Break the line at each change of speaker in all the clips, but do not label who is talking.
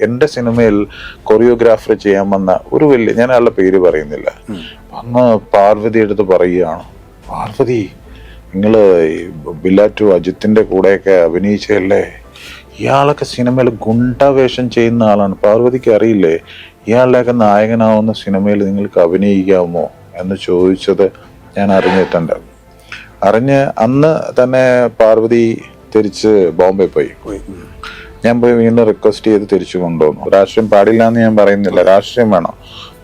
എന്റെ സിനിമയിൽ കൊറിയോഗ്രാഫർ ചെയ്യാൻ വന്ന ഒരു വലിയ ഞാൻ അയാളുടെ പേര് പറയുന്നില്ല. അന്ന് പാർവതി എടുത്ത് പറയുകയാണ്. പാർവതി നിങ്ങൾ ബില്ലാറ്റു അജിത്തിന്റെ കൂടെയൊക്കെ അഭിനയിച്ചല്ലേ ഇയാളൊക്കെ സിനിമയിൽ ഗുണ്ടാവേഷം ചെയ്യുന്ന ആളാണ്. പാർവതിക്ക് അറിയില്ലേ ഇയാളുടെയൊക്കെ നായകനാവുന്ന സിനിമയിൽ നിങ്ങൾക്ക് അഭിനയിക്കാമോ? എന്ന് ചോദിച്ചത് ഞാൻ അറിഞ്ഞിട്ടുണ്ട്. അറിഞ്ഞ് അന്ന് തന്നെ പാർവതി തിരിച്ച് ബോംബെ പോയി. ഞാൻ പോയി വീണ്ടും റിക്വസ്റ്റ് ചെയ്ത് തിരിച്ചു കൊണ്ടുവന്നു. രാഷ്ട്രീയം പാടില്ല എന്ന് ഞാൻ പറയുന്നില്ല. രാഷ്ട്രീയം വേണം.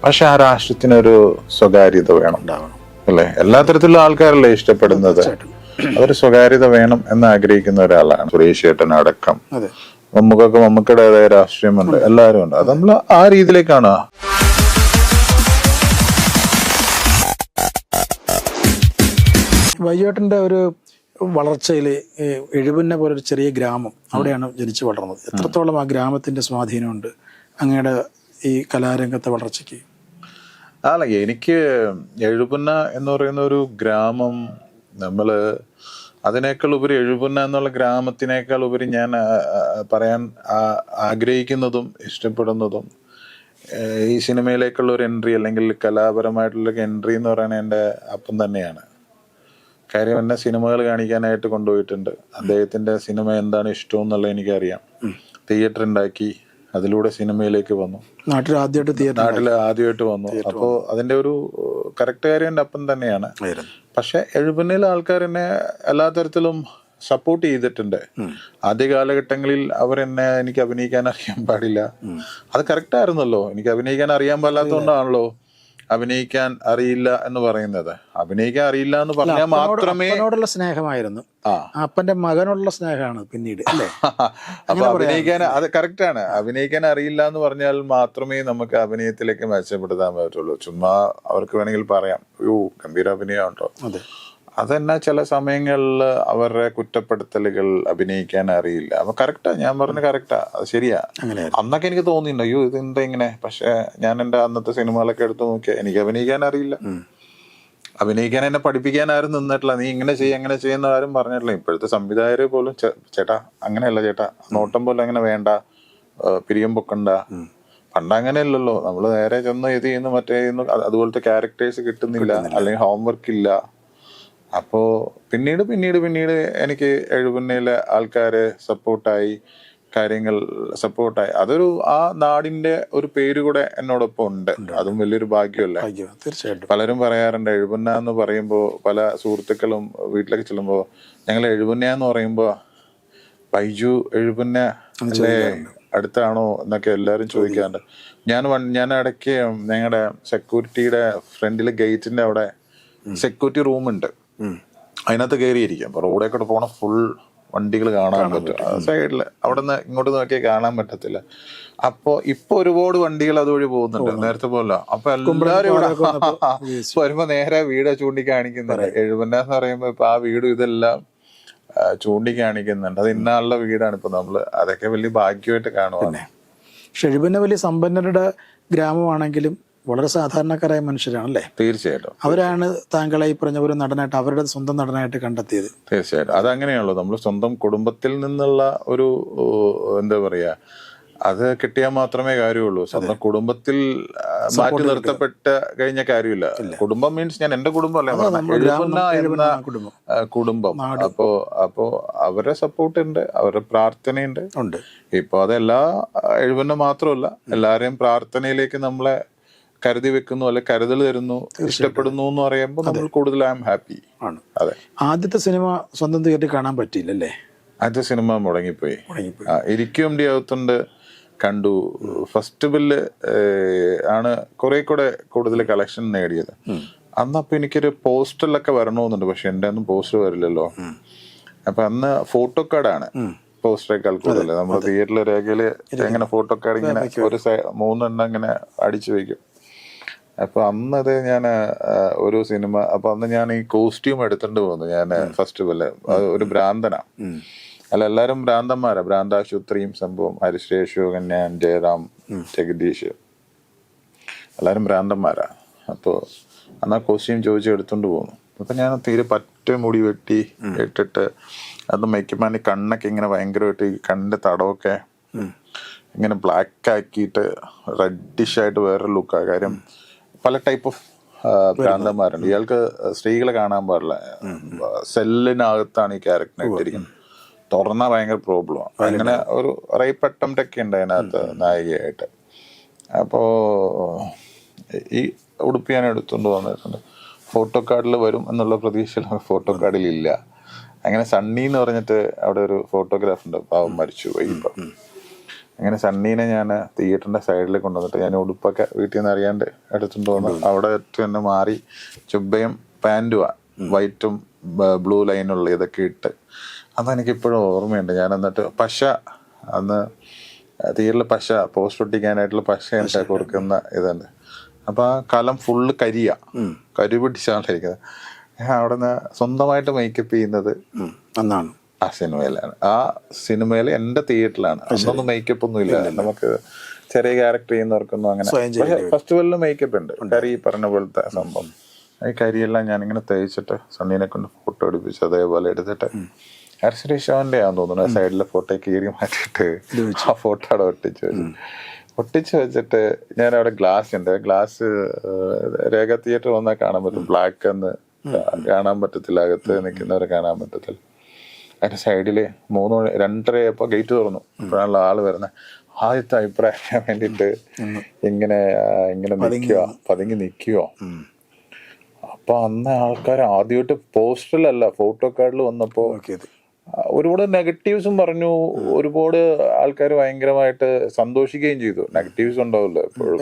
പക്ഷെ ആ രാഷ്ട്രീയത്തിനൊരു സ്വകാര്യത വേണം. അല്ലെ? എല്ലാ തരത്തിലുള്ള ആൾക്കാരല്ലേ ഇഷ്ടപ്പെടുന്നത്. അതൊരു സ്വകാര്യത വേണം എന്ന് ആഗ്രഹിക്കുന്ന ഒരാളാണ് സുരേഷ് ഏട്ടൻ അടക്കം.
അതെ.
നമുക്കിടേതായ രാഷ്ട്രീയമുണ്ട് എല്ലാവരും ഉണ്ട്. അത് നമ്മൾ ആ രീതിയിലേക്കാണ്.
വൈജേട്ടന്റെ ഒരു വളർച്ചയിൽ എഴുപന്നെ പോലെ ഒരു ചെറിയ ഗ്രാമം അവിടെയാണ് ജനിച്ചു വളർന്നത്. എത്രത്തോളം ആ ഗ്രാമത്തിന്റെ സ്വാധീനമുണ്ട് അങ്ങയുടെ ഈ കലാരംഗത്തെ വളർച്ചയ്ക്ക്?
അല്ല എനിക്ക് എഴുപുന്ന എന്ന് പറയുന്ന ഒരു ഗ്രാമം നമ്മൾ അതിനേക്കാൾ ഉപരി എഴുപുന്ന എന്നുള്ള ഗ്രാമത്തിനേക്കാൾ ഉപരി ഞാൻ പറയാൻ ആഗ്രഹിക്കുന്നതും ഇഷ്ടപ്പെടുന്നതും ഈ സിനിമയിലേക്കുള്ള ഒരു എൻട്രി അല്ലെങ്കിൽ കലാപരമായിട്ടുള്ള എൻട്രി എന്ന് പറയുന്നത് എന്റെ അപ്പം തന്നെയാണ്. കാര്യം എന്നെ സിനിമകൾ കാണിക്കാനായിട്ട് കൊണ്ടുപോയിട്ടുണ്ട്. അദ്ദേഹത്തിന്റെ സിനിമ എന്താണ് ഇഷ്ടം എന്നുള്ളത് എനിക്കറിയാം. തിയേറ്റർ ഉണ്ടാക്കി അതിലൂടെ സിനിമയിലേക്ക് വന്നു.
നാട്ടിൽ ആദ്യമായിട്ട് തിയേറ്റർ
നാട്ടിൽ ആദ്യമായിട്ട് വന്നു. അപ്പോൾ അതിന്റെ ഒരു കറക്റ്റ് കാര്യം എന്റെ അപ്പം തന്നെയാണ്. പക്ഷെ എഴുപന്നയിലെ ആൾക്കാർ എന്നെ എല്ലാ തരത്തിലും സപ്പോർട്ട് ചെയ്തിട്ടുണ്ട്. ആദ്യ കാലഘട്ടങ്ങളിൽ അവർ എന്നെ എനിക്ക് അഭിനയിക്കാൻ അറിയാൻ പാടില്ല. അത് കറക്റ്റ് ആയിരുന്നല്ലോ. എനിക്ക് അഭിനയിക്കാൻ അറിയാൻ പാടില്ലാത്തതുകൊണ്ടാണല്ലോ. അഭിനയിക്കാൻ അറിയില്ല എന്ന് പറയുന്നത്. അഭിനയിക്കാൻ അറിയില്ല എന്ന് പറഞ്ഞാൽ മാത്രമേ
അപ്പനോടുള്ള സ്നേഹമായിരുന്നു. അപ്പന്റെ മകനോടുള്ള സ്നേഹമാണ് പിന്നീട് അല്ലേ?
അപ്പൊ അഭിനയിക്കാൻ അത് കറക്റ്റ് ആണ് അഭിനയിക്കാൻ അറിയില്ല എന്ന് പറഞ്ഞാൽ മാത്രമേ നമുക്ക് അഭിനയത്തിലേക്ക് മെച്ചപ്പെടുത്താൻ പറ്റുള്ളൂ. ചുമ്മാ അവർക്ക് വേണമെങ്കിൽ പറയാം. ഓ ഗംഭീര അഭിനയം ഉണ്ടോ
അതെ.
അതെന്നാ ചില സമയങ്ങളിൽ അവരുടെ കുറ്റപ്പെടുത്തലുകൾ അഭിനയിക്കാൻ അറിയില്ല. അപ്പൊ കറക്റ്റാ ഞാൻ പറഞ്ഞ കറക്റ്റാ അത് ശരിയാ. അന്നൊക്കെ എനിക്ക് തോന്നിയിട്ടുണ്ട് അയ്യോ ഇത് എന്താ ഇങ്ങനെ? പക്ഷെ ഞാൻ എന്റെ അന്നത്തെ സിനിമകളൊക്കെ എടുത്തു നോക്കിയാ എനിക്ക് അഭിനയിക്കാൻ അറിയില്ല. അഭിനയിക്കാൻ എന്നെ പഠിപ്പിക്കാൻ ആരും നിന്നിട്ടില്ല. നീ ഇങ്ങനെ ചെയ്യ അങ്ങനെ ചെയ്യുന്ന ആരും പറഞ്ഞിട്ടില്ല. ഇപ്പോഴത്തെ സംവിധായകര് പോലും "ചേ- ചേട്ടാ അങ്ങനെയല്ല ചേട്ടാ. നോട്ടം പോലും അങ്ങനെ വേണ്ട. പിരിയും പിരിയം പൊക്കണ്ട. പണ്ട് അങ്ങനെയല്ലല്ലോ. നമ്മൾ നേരെ ചെന്ന് ഇത് ചെയ്യുന്നു മറ്റേ ചെയ്യുന്നു. അതുപോലത്തെ ക്യാരക്ടേഴ്സ് കിട്ടുന്നില്ല. അല്ലെങ്കിൽ ഹോംവർക്ക് ഇല്ല. അപ്പോ പിന്നീട് പിന്നീട് പിന്നീട് എനിക്ക് എഴുപുന്നയിലെ ആൾക്കാർ സപ്പോർട്ടായി കാര്യങ്ങൾ സപ്പോർട്ടായി അതൊരു ആ നാടിന്റെ ഒരു പേര് കൂടെ എന്നോടൊപ്പം ഉണ്ട്. അതും വലിയൊരു ഭാഗ്യമല്ലേ?
ഭാഗ്യം തീർച്ചയായിട്ടും.
പലരും പറയാറുണ്ട് എഴുപുന്ന എന്ന് പറയുമ്പോൾ പല സുഹൃത്തുക്കളും വീട്ടിലേക്ക് ചെല്ലുമ്പോൾ ഞങ്ങൾ എഴുപുന്ന എന്ന് പറയുമ്പോൾ ബൈജു എഴുപുന്ന അല്ലേ? അടുത്താണോ? എന്നൊക്കെ എല്ലാവരും ചോദിക്കാറുണ്ട്. ഞാൻ വൺ- ഞാൻ ഇടയ്ക്ക് ഞങ്ങളുടെ സെക്യൂരിറ്റിയുടെ ഫ്രണ്ടിലെ ഗേറ്റിന്റെ അവിടെ സെക്യൂരിറ്റി
റൂമുണ്ട്.
അതിനകത്ത് കയറിയിരിക്കും അപ്പൊ റോഡേ കൂടെ പോണ ഫുൾ വണ്ടികൾ കാണാൻ പറ്റും. സൈഡിൽ അവിടെ നിന്ന് ഇങ്ങോട്ട് നോക്കിയാൽ കാണാൻ പറ്റത്തില്ല. അപ്പോ ഇപ്പൊ ഒരുപാട് വണ്ടികൾ അതുവഴി പോകുന്നുണ്ട്. നേരത്തെ പോലെ അപ്പൊ എല്ലാവരും ഇവിടെ വരുമ്പോ നേരെ വീട് ചൂണ്ടിക്കാണിക്കുന്നുണ്ട്. എഴുപന്ന എന്ന് പറയുമ്പോ ഇപ്പൊ ആ വീടും ഇതെല്ലാം ചൂണ്ടിക്കാണിക്കുന്നുണ്ട്. അത് ഇന്നാളുടെ വീടാണ് ഇപ്പൊ നമ്മൾ. അതൊക്കെ വലിയ ഭാഗ്യമായിട്ട് കാണുവാണ്.
പക്ഷെ എഴുപന്ന വലിയ സമ്പന്നരുടെ ഗ്രാമമാണെങ്കിലും വളരെ സാധാരണക്കാരായ മനുഷ്യരാണല്ലേ?
തീർച്ചയായിട്ടും.
അവരാണ് താങ്കളെ ഈ പറഞ്ഞ ഒരു നടനായിട്ട് അവരുടെ സ്വന്തം നടനായിട്ട് കണ്ടെത്തിയത്.
തീർച്ചയായിട്ടും. അതങ്ങനെയാണല്ലോ. നമ്മൾ സ്വന്തം കുടുംബത്തിൽ നിന്നുള്ള ഒരു എന്താ പറയാ അത് കിട്ടിയാൽ മാത്രമേ കാര്യമുള്ളൂ. സ്വന്തം കുടുംബത്തിൽ മാറ്റി നിർത്തപ്പെട്ട കഴിഞ്ഞ കാര്യമില്ല. കുടുംബം മീൻസ് ഞാൻ എന്റെ കുടുംബം അല്ലേ? എന്ന
കുടുംബം.
അപ്പോ അപ്പോ അവരെ സപ്പോർട്ട് ഉണ്ട് അവരുടെ പ്രാർത്ഥനയുണ്ട്.
ഉണ്ട്.
ഇപ്പൊ അതെല്ലാ എഴുപന്ന മാത്രമല്ല എല്ലാരെയും പ്രാർത്ഥനയിലേക്ക് നമ്മളെ കരുതി വെക്കുന്നു അല്ലെ കരുതൽ തരുന്നു ഇഷ്ടപ്പെടുന്നു എന്ന് പറയുമ്പോൾ നമ്മൾ കൂടുതൽ ഐ എം ഹാപ്പി
ആണ്.
അതെ.
ആദ്യത്തെ സിനിമ സ്വന്തം തിയേറ്ററിൽ കാണാൻ പറ്റിയില്ല അല്ലേ
ആദ്യത്തെ സിനിമ മുടങ്ങിപ്പോയി. ഇരിക്കും ഡി അകത്തുണ്ട് കണ്ടു. ഫസ്റ്റ് ബില്ല് ആണ് കുറെ കൂടെ കൂടുതൽ കളക്ഷൻ നേടിയത്. അന്നപ്പോ എനിക്കൊരു പോസ്റ്ററിലൊക്കെ വരണമെന്നുണ്ട് പക്ഷെ എന്റെ ഒന്നും പോസ്റ്റർ വരില്ലല്ലോ. അപ്പൊ അന്ന് ഫോട്ടോ കാർഡാണ് പോസ്റ്ററേക്കാൾ കൂടുതൽ നമ്മൾ തിയേറ്ററിലെ രേഖയിൽ എങ്ങനെ ഫോട്ടോ കാർഡ് ഇങ്ങനെ ഒരു മൂന്നെണ്ണം ഇങ്ങനെ അടിച്ചു വെക്കും അപ്പൊ അന്ന് അത് ഞാൻ ഒരു സിനിമ അപ്പൊ അന്ന് ഞാൻ ഈ കോസ്റ്റ്യൂം എടുത്തിട്ട് പോകുന്നു ഞാൻ ഫെസ്റ്റിവൽ. ഒരു ഭ്രാന്തനാ. അല്ല എല്ലാരും ഭ്രാന്തന്മാരാ. ഭ്രാന്താശുപത്രിയും സംഭവം. ഹരിശ്രേഷു കന്യാൻ ജയറാം ജഗദീഷ്. എല്ലാരും ഭ്രാന്തന്മാരാ. അപ്പോ അന്നാ കോസ്റ്റ്യൂം ചോദിച്ച് എടുത്തോണ്ട് പോകുന്നു അപ്പൊ ഞാൻ തീരെ പറ്റ മുടി വെട്ടി ഇട്ടിട്ട് അത് മേക്കപ്പാന്റെ കണ്ണൊക്കെ ഇങ്ങനെ ഭയങ്കരമായിട്ട് ഈ കണ്ണിന്റെ തടമൊക്കെ ഇങ്ങനെ ബ്ലാക്ക് ആക്കിയിട്ട് റെഡിഷ് ആയിട്ട് വേറൊരു ലുക്കാണ് കാര്യം പല ടൈപ്പ് ഓഫ് ഭ്രാന്തന്മാരുണ്ട്. ഇയാൾക്ക് സ്ത്രീകളെ കാണാൻ പാടില്ല. സെല്ലിനകത്താണ് ഈ ക്യാരക്ടറിനെ ഇട്ടിരിക്കുന്നത്. തുറന്നാൽ ഭയങ്കര പ്രോബ്ലമാണ് അങ്ങനെ ഒരു റേപ്പ് അറ്റംപ്റ്റ് ഒക്കെ ഉണ്ട് അതിനകത്ത് നായികയായിട്ട്. അപ്പോ ഈ ഉടുപ്പ് ഞാൻ എടുത്തുകൊണ്ട് വന്നിട്ടുണ്ട്. ഫോട്ടോ കാർഡിൽ വരും എന്നുള്ള പ്രതീക്ഷയിൽ ഫോട്ടോ കാർഡിൽ ഇല്ല അങ്ങനെ സണ്ണി എന്ന് പറഞ്ഞിട്ട് അവിടെ ഒരു ഫോട്ടോഗ്രാഫ് ഉണ്ട്. പാവം മരിച്ചു പോയി ഇപ്പം. അങ്ങനെ സണ്ണീനെ ഞാൻ തിയേറ്ററിന്റെ സൈഡിൽ കൊണ്ടുവന്നിട്ട് ഞാൻ ഉടുപ്പൊക്കെ വീട്ടിൽ നിന്ന് അറിയാണ്ട് എടുത്തുകൊണ്ട് വന്നു അവിടെ തന്നെ മാറി ചുബയും പാന്റുവാ വൈറ്റും ബ്ലൂ ലൈനുള്ള ഇതൊക്കെ ഇട്ട്. അതെനിക്ക് ഇപ്പോഴും ഓർമ്മയുണ്ട്. ഞാൻ എന്നിട്ട് പശ അന്ന് തിയേറ്ററിൽ പശ പോസ്റ്റ് ഒട്ടിക്കാനായിട്ടുള്ള പശ എന്താ കൊടുക്കുന്ന ഇതുണ്ട്. അപ്പൊ ആ കലം ഫുള്ള് കരിയ. കരി പിടിച്ചാണ്ടിരിക്കുന്നത് ഞാൻ അവിടെ നിന്ന് സ്വന്തമായിട്ട് മേക്കപ്പ് ചെയ്യുന്നത്.
അന്നാണ്.
ആ സിനിമയിലാണ് ആ സിനിമയിൽ എന്റെ തിയേറ്ററിലാണ്. അന്നൊന്നും മേക്കപ്പ് ഒന്നും ഇല്ല നമുക്ക് ചെറിയ ക്യാരക്ടർ ചെയ്യുന്നവർക്കൊന്നും അങ്ങനെ. പക്ഷെ ഫെസ്റ്റിവലിൽ മേക്കപ്പ് ഉണ്ട്. കരി പറഞ്ഞ പോലത്തെ സംഭവം. ഈ കരിയെല്ലാം ഞാനിങ്ങനെ ഇങ്ങനെ തേച്ചിട്ട് സണ്ണീനെ കൊണ്ട് ഫോട്ടോ എടുപ്പിച്ച് അതേപോലെ എടുത്തിട്ട് ഹർഷരി ഷോന്റെ ആണെന്ന് തോന്നുന്നു. സൈഡിലെ ഫോട്ടോ കീറി മാറ്റിട്ട് ആ ഫോട്ടോ അവിടെ ഒട്ടിച്ച് വെച്ചു. ഒട്ടിച്ച് വെച്ചിട്ട് ഞാൻ അവിടെ ഗ്ലാസ് ഉണ്ട് ഗ്ലാസ് രേഖ തിയേറ്റർ വന്നാൽ കാണാൻ പറ്റും. ബ്ലാക്ക് എന്ന് കാണാൻ പറ്റത്തില്ല. അകത്ത് നിൽക്കുന്നവരെ കാണാൻ പറ്റത്തില്ല. അതിന്റെ സൈഡിൽ മൂന്ന് മണി രണ്ടരയപ്പോൾ ഗേറ്റ് തുറന്നു. അപ്പോഴാണല്ലോ ആൾ വരുന്നത് ആദ്യത്തെ അഭിപ്രായം വേണ്ടിയിട്ട് ഇങ്ങനെ ഇങ്ങനെ നിൽക്കുക പതുങ്ങി നിൽക്കുക അപ്പൊ അന്ന് ആൾക്കാർ ആദ്യമായിട്ട് പോസ്റ്ററിലല്ല ഫോട്ടോ കാർഡിൽ വന്നപ്പോൾ ഒരുപാട് നെഗറ്റീവ്സും പറഞ്ഞു. ഒരുപാട് ആൾക്കാർ ഭയങ്കരമായിട്ട് സന്തോഷിക്കുകയും ചെയ്തു. നെഗറ്റീവ്സ് ഉണ്ടാവില്ല എപ്പോഴും.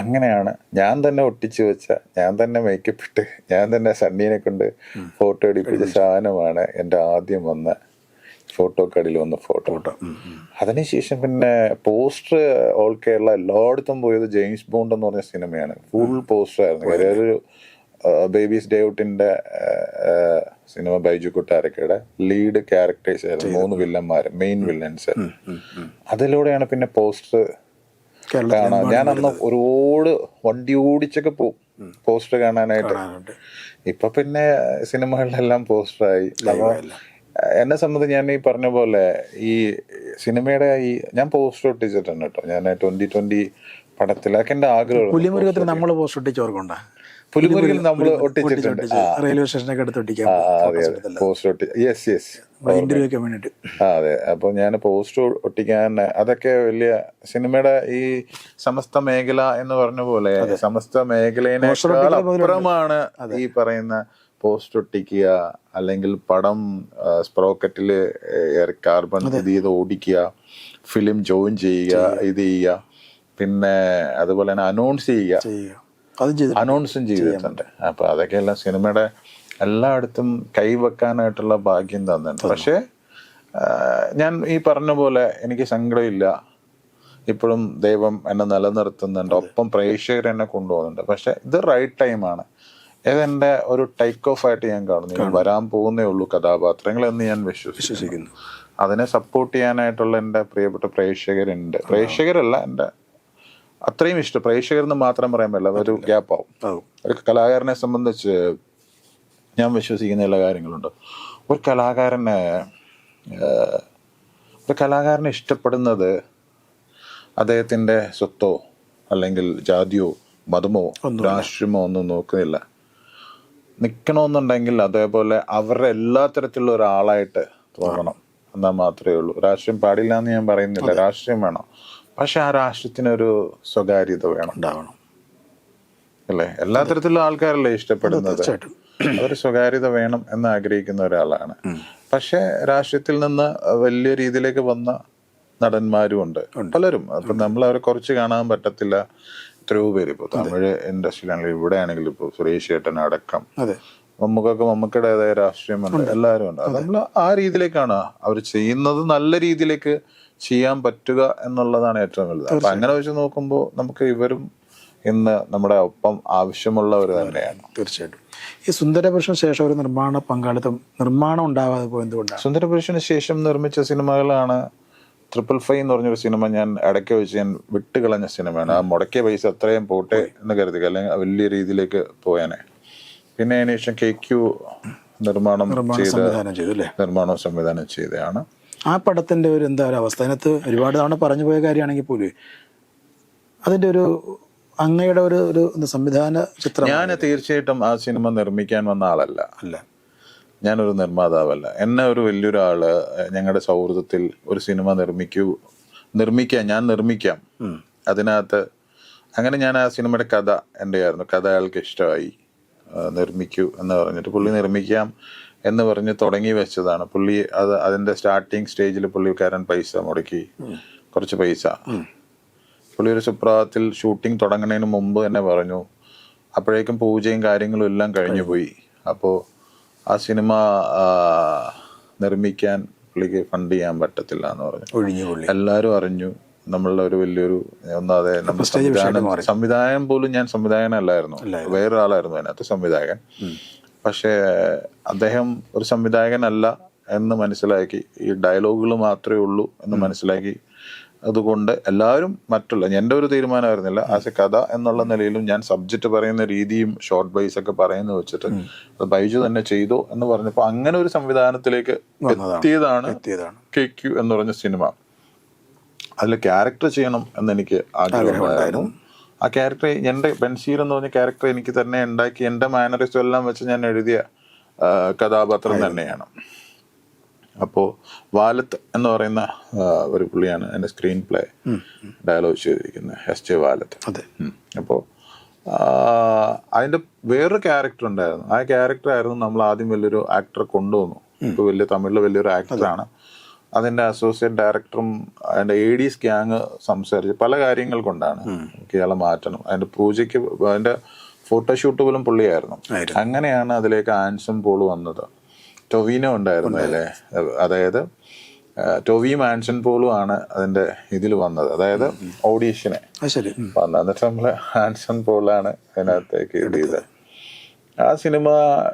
അങ്ങനെയാണ്. ഞാൻ തന്നെ ഒട്ടിച്ചു വെച്ച ഞാൻ തന്നെ മേക്കപ്പ് ഇട്ട് ഞാൻ തന്നെ സണ്ണീനെ കൊണ്ട് ഫോട്ടോ എടുപ്പിച്ച സാധനമാണ് എന്റെ ആദ്യം വന്ന ഫോട്ടോ. കടയിൽ വന്ന ഫോട്ടോ അതിനുശേഷം പിന്നെ പോസ്റ്റർ ഓൾ കേരള എല്ലായിടത്തും പോയത് ജെയിംസ് ബോണ്ട് എന്ന് പറഞ്ഞ സിനിമയാണ്. ഫുൾ പോസ്റ്റർ ആയിരുന്നു കാര്യം അതൊരു ബേബീസ് ഡേ ഔട്ടിന്റെ സിനിമ ബൈജു കൊട്ടാരക്കയുടെ ലീഡ് ക്യാരക്ടേഴ്സ് ആയിരുന്നു. മൂന്ന് വില്ലന്മാർ മെയിൻ വില്ലൻസ് അതിലൂടെയാണ് പിന്നെ പോസ്റ്റർ കാണാം. ഞാൻ അന്ന് ഒരുപാട് വണ്ടി ഓടിച്ചൊക്കെ പോകും പോസ്റ്റർ കാണാനായിട്ട്. ഇപ്പൊ പിന്നെ സിനിമകളിലെല്ലാം പോസ്റ്ററായി. അപ്പൊ എന്നെ സംബന്ധിച്ച് ഞാൻ ഈ പറഞ്ഞ പോലെ ഈ സിനിമയുടെ ഈ ഞാൻ പോസ്റ്റർ ഒട്ടിച്ചിട്ടുണ്ട് കേട്ടോ. ഞാൻ ട്വന്റി ട്വന്റി പടത്തിലൊക്കെ എന്റെ ആഗ്രഹം
നമ്മൾ പോസ്റ്റർ ഒട്ടിച്ച് ഓർക്കണ്ട
നമ്മൾ ഒട്ടിച്ചിട്ടുണ്ട്.
റെയിൽവേ സ്റ്റേഷനൊക്കെ അടുത്ത് ഒട്ടിക്കാം
പോസ്റ്റ് യെസ് യെസ്
ഇന്റർവ്യൂ ഒക്കെ വേണ്ടിട്ട്.
അതെ. അപ്പൊ ഞാൻ പോസ്റ്റ് ഒട്ടിക്കാൻ അതൊക്കെ വലിയ സിനിമയുടെ ഈ സമസ്ത മേഖല എന്ന് പറഞ്ഞ പോലെ സമസ്ത മേഖലയിനേക്കാൾ അപ്പുറമാണ് ഈ പറയുന്ന പോസ്റ്റ് ഒട്ടിക്കുക അല്ലെങ്കിൽ പടം സ്പ്രോക്കറ്റിൽ കാർബൺ ഇത് ചെയ്ത് ഓടിക്കുക ഫിലിം ജോയിൻ ചെയ്യുക ഇത് ചെയ്യുക പിന്നെ അതുപോലെ തന്നെ അനൗൺസ് ചെയ്യുക. അനൗൺസും ചെയ്തിട്ടുണ്ട് അപ്പൊ അതൊക്കെയെല്ലാം സിനിമയുടെ എല്ലായിടത്തും കൈവെക്കാനായിട്ടുള്ള ഭാഗ്യം തന്നിട്ടുണ്ട്. പക്ഷേ ഞാൻ ഈ പറഞ്ഞ പോലെ എനിക്ക് സങ്കടമില്ല. ഇപ്പോഴും ദൈവം എന്നെ നിലനിർത്തുന്നുണ്ട്. ഒപ്പം പ്രേക്ഷകർ എന്നെ കൊണ്ടുപോകുന്നുണ്ട്. പക്ഷെ ഇത് റൈറ്റ് ടൈമാണ് ഇതെന്റെ ഒരു ടേക്ക് ഓഫ് ആയിട്ട് ഞാൻ കാണുന്നു. വരാൻ പോകുന്നേ ഉള്ളൂ കഥാപാത്രങ്ങൾ എന്ന് ഞാൻ വിശ്വസിക്കുന്നു.
വിശ്വസിക്കുന്നു.
അതിനെ സപ്പോർട്ട് ചെയ്യാനായിട്ടുള്ള എന്റെ പ്രിയപ്പെട്ട പ്രേക്ഷകരുണ്ട്. പ്രേക്ഷകരല്ല എന്റെ അത്രയും ഇഷ്ടം. പ്രേക്ഷകർ എന്ന് മാത്രം പറയാൻ പറ്റില്ല. അതൊരു ഗ്യാപ്പ് ആവും
ആവും
ഒരു കലാകാരനെ സംബന്ധിച്ച് ഞാൻ വിശ്വസിക്കുന്ന ചില കാര്യങ്ങളുണ്ട്. ഒരു കലാകാരനെ ഒരു കലാകാരനെ ഇഷ്ടപ്പെടുന്നത് അദ്ദേഹത്തിന്റെ സ്വത്തോ അല്ലെങ്കിൽ ജാതിയോ മതമോ രാഷ്ട്രീയമോ ഒന്നും നോക്കുന്നില്ല. നിൽക്കണമെന്നുണ്ടെങ്കിൽ അതേപോലെ അവരുടെ എല്ലാ തരത്തിലുള്ള ഒരാളായിട്ട് തോന്നണം. എന്നാൽ മാത്രമേ ഉള്ളൂ. രാഷ്ട്രീയം പാടില്ല എന്ന് ഞാൻ പറയുന്നില്ല. രാഷ്ട്രീയം വേണം. പക്ഷെ ആ രാഷ്ട്രത്തിനൊരു സ്വകാര്യത വേണം.
ഉണ്ടാവണം.
അല്ലേ? എല്ലാ തരത്തിലുള്ള ആൾക്കാരല്ലേ ഇഷ്ടപ്പെടുന്നത്? അതൊരു സ്വകാര്യത വേണം എന്ന് ആഗ്രഹിക്കുന്ന ഒരാളാണ്. പക്ഷെ രാഷ്ട്രീയത്തിൽ നിന്ന് വലിയ രീതിയിലേക്ക് വന്ന നടന്മാരും ഉണ്ട്. പലരും. അപ്പൊ നമ്മൾ അവരെ കുറച്ച് കാണാൻ പറ്റത്തില്ല. എത്രയോ പേര് ഇപ്പൊ തമിഴ് ഇൻഡസ്ട്രിയിലാണെങ്കിലും ഇവിടെ ആണെങ്കിലും ഇപ്പൊ സുരേഷ് ഏട്ടൻ അടക്കം. നമുക്കൊക്കെ നമുക്കിടേതായ രാഷ്ട്രീയമുണ്ട് എല്ലാവരും ഉണ്ട്. നമ്മൾ ആ രീതിയിലേക്കാണ്. അവർ ചെയ്യുന്നത് നല്ല രീതിയിലേക്ക് ചെയ്യാൻ പറ്റുക എന്നുള്ളതാണ് ഏറ്റവും വലുത്. അപ്പൊ അങ്ങനെ വെച്ച് നോക്കുമ്പോൾ നമുക്ക് ഇവരും ഇന്ന് നമ്മുടെ ഒപ്പം ആവശ്യമുള്ളവർ തന്നെയാണ്.
തീർച്ചയായിട്ടും. ഈ സുന്ദരപുരുഷന് ശേഷം ഒരു നിർമ്മാണ പങ്കാളിത്തം നിർമ്മാണം ഉണ്ടാവാതെ പോയത് എന്തുകൊണ്ടാണ്
സുന്ദരപുരുഷന് ശേഷം നിർമ്മിച്ച സിനിമകളാണ് ട്രിപ്പിൾ ഫൈവ് എന്ന് പറഞ്ഞൊരു സിനിമ ഞാൻ ഇടയ്ക്ക് വെച്ച് ഞാൻ വിട്ടുകളഞ്ഞ സിനിമയാണ്. ആ മുടക്കിയ പൈസ അത്രയും പോട്ടെ എന്ന് കരുതുക. അല്ലെങ്കിൽ വലിയ രീതിയിലേക്ക് പോയാനെ. പിന്നെ അതിനുശേഷം കെ ക്യു നിർമ്മാണം ചെയ്ത്
സംവിധാനം ചെയ്തു അല്ലേ?
നിർമ്മാണവും സംവിധാനം ചെയ്തതാണ്.
ആ പടത്തിന്റെ ഒരു എന്താ ഒരു അവസ്ഥ? അതിനകത്ത് ഒരുപാട് തവണ പറഞ്ഞു പോയ കാര്യമാണെങ്കിൽ പോലും അതിന്റെ ഒരു അങ്ങയുടെ ഒരു ഒരു സംവിധാന ചിത്രം.
ഞാൻ തീർച്ചയായിട്ടും ആ സിനിമ നിർമ്മിക്കാൻ വന്ന ആളല്ല.
അല്ല.
ഞാനൊരു നിർമ്മാതാവല്ല. എന്നെ ഒരു വലിയൊരാൾ ഞങ്ങളുടെ സൗഹൃദത്തിൽ ഒരു സിനിമ നിർമ്മിക്കൂ നിർമ്മിക്കാം ഞാൻ നിർമ്മിക്കാം. അതിനകത്ത് അങ്ങനെ ഞാൻ ആ സിനിമയുടെ കഥ എന്റെ ആയിരുന്നു കഥ അയാൾക്ക് ഇഷ്ടമായി. നിർമ്മിക്കൂ എന്ന് പറഞ്ഞിട്ട് പുള്ളി നിർമ്മിക്കാം. എന്ന് പറഞ്ഞ് തുടങ്ങി വെച്ചതാണ്. പുള്ളി അത് അതിന്റെ സ്റ്റാർട്ടിങ് സ്റ്റേജിൽ പുള്ളിക്കാരൻ പൈസ മുടക്കി. കുറച്ച് പൈസ. പുള്ളി ഒരു സുപ്രഭാതത്തിൽ ഷൂട്ടിംഗ് തുടങ്ങുന്നതിന് മുമ്പ് തന്നെ പറഞ്ഞു. അപ്പോഴേക്കും പൂജയും കാര്യങ്ങളും എല്ലാം കഴിഞ്ഞു പോയി. അപ്പോൾ ആ സിനിമ നിർമ്മിക്കാൻ പുള്ളിക്ക് ഫണ്ട് ചെയ്യാൻ പറ്റത്തില്ല എന്ന് പറഞ്ഞു.
ഒഴിഞ്ഞു
എല്ലാവരും അറിഞ്ഞു. നമ്മളുടെ ഒരു വലിയൊരു ഒന്നാതെ നമ്മൾ സംവിധാനം സംവിധായകൻ പോലും ഞാൻ സംവിധായകനല്ലായിരുന്നു. വേറൊരാളായിരുന്നു അതിനകത്ത് സംവിധായകൻ. പക്ഷേ അദ്ദേഹം ഒരു സംവിധായകനല്ല എന്ന് മനസ്സിലാക്കി. ഈ ഡയലോഗുകൾ മാത്രമേ ഉള്ളൂ എന്ന് മനസ്സിലാക്കി. അതുകൊണ്ട് എല്ലാവരും മറ്റുള്ള എന്റെ ഒരു തീരുമാനമായിരുന്നില്ല. ആസ് എ കഥ എന്നുള്ള നിലയിലും ഞാൻ സബ്ജക്റ്റ് പറയുന്ന രീതിയും ഷോർട്ട് ബൈസ് ഒക്കെ പറയുന്നത് വെച്ചിട്ട് അത് ബൈജു തന്നെ ചെയ്തു എന്ന് പറഞ്ഞപ്പോൾ അങ്ങനെ ഒരു സംവിധാനത്തിലേക്ക് എത്തിയതാണ്
എത്തിയതാണ്.
കെ ക്യു എന്ന് പറഞ്ഞ സിനിമ. അതിൽ ക്യാരക്ടർ ചെയ്യണം എന്നെനിക്ക് ആഗ്രഹമുണ്ടായിരുന്നു. ആ ക്യാരക്ടർ എന്റെ ബൻഷീർ എന്ന് പറഞ്ഞ ക്യാരക്ടർ എനിക്ക് തന്നെ ഉണ്ടാക്കി എന്റെ മാനറിസം എല്ലാം വെച്ച് ഞാൻ എഴുതിയ കഥാപാത്രം തന്നെയാണ്. അപ്പോ വാലത്ത് എന്ന് പറയുന്ന ഒരു പുള്ളിയാണ് എന്റെ സ്ക്രീൻ പ്ലേ ഡയലോഗ് ചെയ്തിരിക്കുന്നത് എസ് ജെ വാലത്ത്.
അതെ.
അപ്പോൾ അതിന്റെ വേറൊരു ക്യാരക്ടർ ഉണ്ടായിരുന്നു. ആ ക്യാരക്ടർ ആയിരുന്നു നമ്മൾ ആദ്യം വലിയൊരു ആക്ടറെ കൊണ്ടുവന്നു. ഇപ്പൊ വലിയ തമിഴിലെ വലിയൊരു ആക്ടറാണ് അതിന്റെ അസോസിയേറ്റ് ഡയറക്ടറും അതിന്റെ എ ഡി സ്കാങ് സംസാരിച്ച് പല കാര്യങ്ങൾ കൊണ്ടാണ് കേരളം മാറ്റണം. അതിന്റെ പൂജയ്ക്ക് അതിന്റെ ഫോട്ടോഷൂട്ട് പോലും പുള്ളിയായിരുന്നു. അങ്ങനെയാണ് അതിലേക്ക് ആൻസും പോൾ വന്നത്. ടൊവിനോ ഉണ്ടായിരുന്നു അല്ലേ? അതായത് ടൊവിയും ആൻസൺ പോളും ആണ് അതിന്റെ ഇതിൽ വന്നത്. അതായത് ഓഡീഷനെ. വന്നത്. എന്നിട്ട് നമ്മൾ ആൻസൺ പോളാണ് അതിനകത്തേക്ക് ഇത് ചെയ്തത്. ആ സിനിമ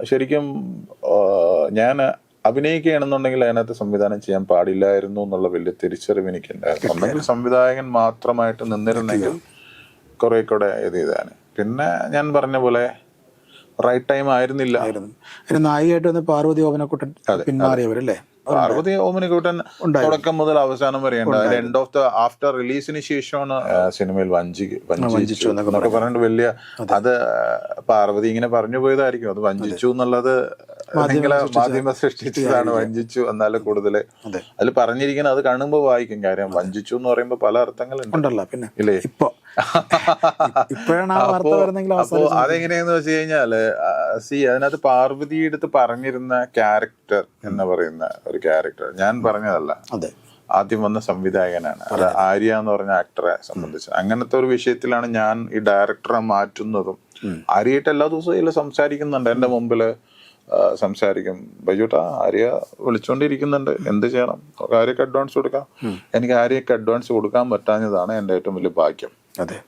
ശരിക്കും ഞാൻ അഭിനയിക്കുകയാണെന്നുണ്ടെങ്കിൽ അതിനകത്ത് സംവിധാനം ചെയ്യാൻ പാടില്ലായിരുന്നു എന്നുള്ള വലിയ തിരിച്ചറിവ് എനിക്കുണ്ടായിരുന്നു. ഒന്നെങ്കിൽ സംവിധായകൻ മാത്രമായിട്ട് നിന്നിരുന്നെങ്കിൽ കുറെ കൂടെ ഇത് ചെയ്താണ് പിന്നെ ഞാൻ പറഞ്ഞ പോലെ റൈറ്റ് ടൈം ആയിരുന്നില്ല.
നായികയായിട്ട് വന്ന പാർവതി ഓമനക്കുട്ടൻ പിന്മാറിയവരല്ലേ?
പാർവതി ഓമനിക്കൂട്ടൻ തുടക്കം മുതൽ അവസാനം വരെ ഉണ്ട്. അതിന്റെ എൻഡ് ഓഫ് ദ ആഫ്റ്റർ റിലീസിന് ശേഷമാണ് സിനിമയിൽ വഞ്ചി വഞ്ചിച്ചു എന്നൊക്കെ പറഞ്ഞിട്ട് വലിയ അത്. പാർവതി ഇങ്ങനെ പറഞ്ഞു പോയതായിരിക്കും. അത് വഞ്ചിച്ചു എന്നുള്ളത് നിങ്ങളെ മാധ്യമ സൃഷ്ടിച്ചതാണ്. വഞ്ചിച്ചു എന്നാലും കൂടുതൽ
അതെ.
അതിൽ പറഞ്ഞിരിക്കുന്നത് അത് കാണുമ്പോൾ വായിക്കും. കാര്യം വഞ്ചിച്ചു എന്ന് പറയുമ്പോൾ പല അർത്ഥങ്ങളുണ്ട്.
ഉണ്ടല്ലോ പിന്നെ.
ഇല്ലേ?
ഇപ്പൊ ഇപ്പോഴാണ് ആ വാർത്ത വരുന്നെങ്കിൽ
അതെങ്ങനെയാന്ന് വെച്ച് കഴിഞ്ഞാൽ സി അതിനകത്ത് പാർവതി എടുത്ത് പറഞ്ഞിരുന്ന ക്യാരക്ടർ എന്ന് പറയുന്ന ഒരു ക്യാരക്ടർ. ഞാൻ പറഞ്ഞതല്ല.
അതെ.
ആദ്യം വന്ന സംവിധായകനാണ്. അത് ആര്യ എന്ന് പറഞ്ഞ ആക്ടറെ സംബന്ധിച്ച്. അങ്ങനത്തെ ഒരു വിഷയത്തിലാണ് ഞാൻ ഈ ഡയറക്ടറെ മാറ്റുന്നതും. ആര്യയായിട്ട് എല്ലാ ദിവസവും ഇതിൽ സംസാരിക്കുന്നുണ്ട്. എന്റെ മുമ്പിൽ സംസാരിക്കും. ബൈജൂട്ടാ ആര്യ വിളിച്ചുകൊണ്ടിരിക്കുന്നുണ്ട് എന്ത് ചെയ്യണം? ആര്യക്ക് അഡ്വാൻസ് കൊടുക്കാം. എനിക്ക് ആര്യക്ക് അഡ്വാൻസ് കൊടുക്കാൻ പറ്റാഞ്ഞതാണ് എന്റെ ഏറ്റവും വലിയ ഭാഗ്യം.
അതെ.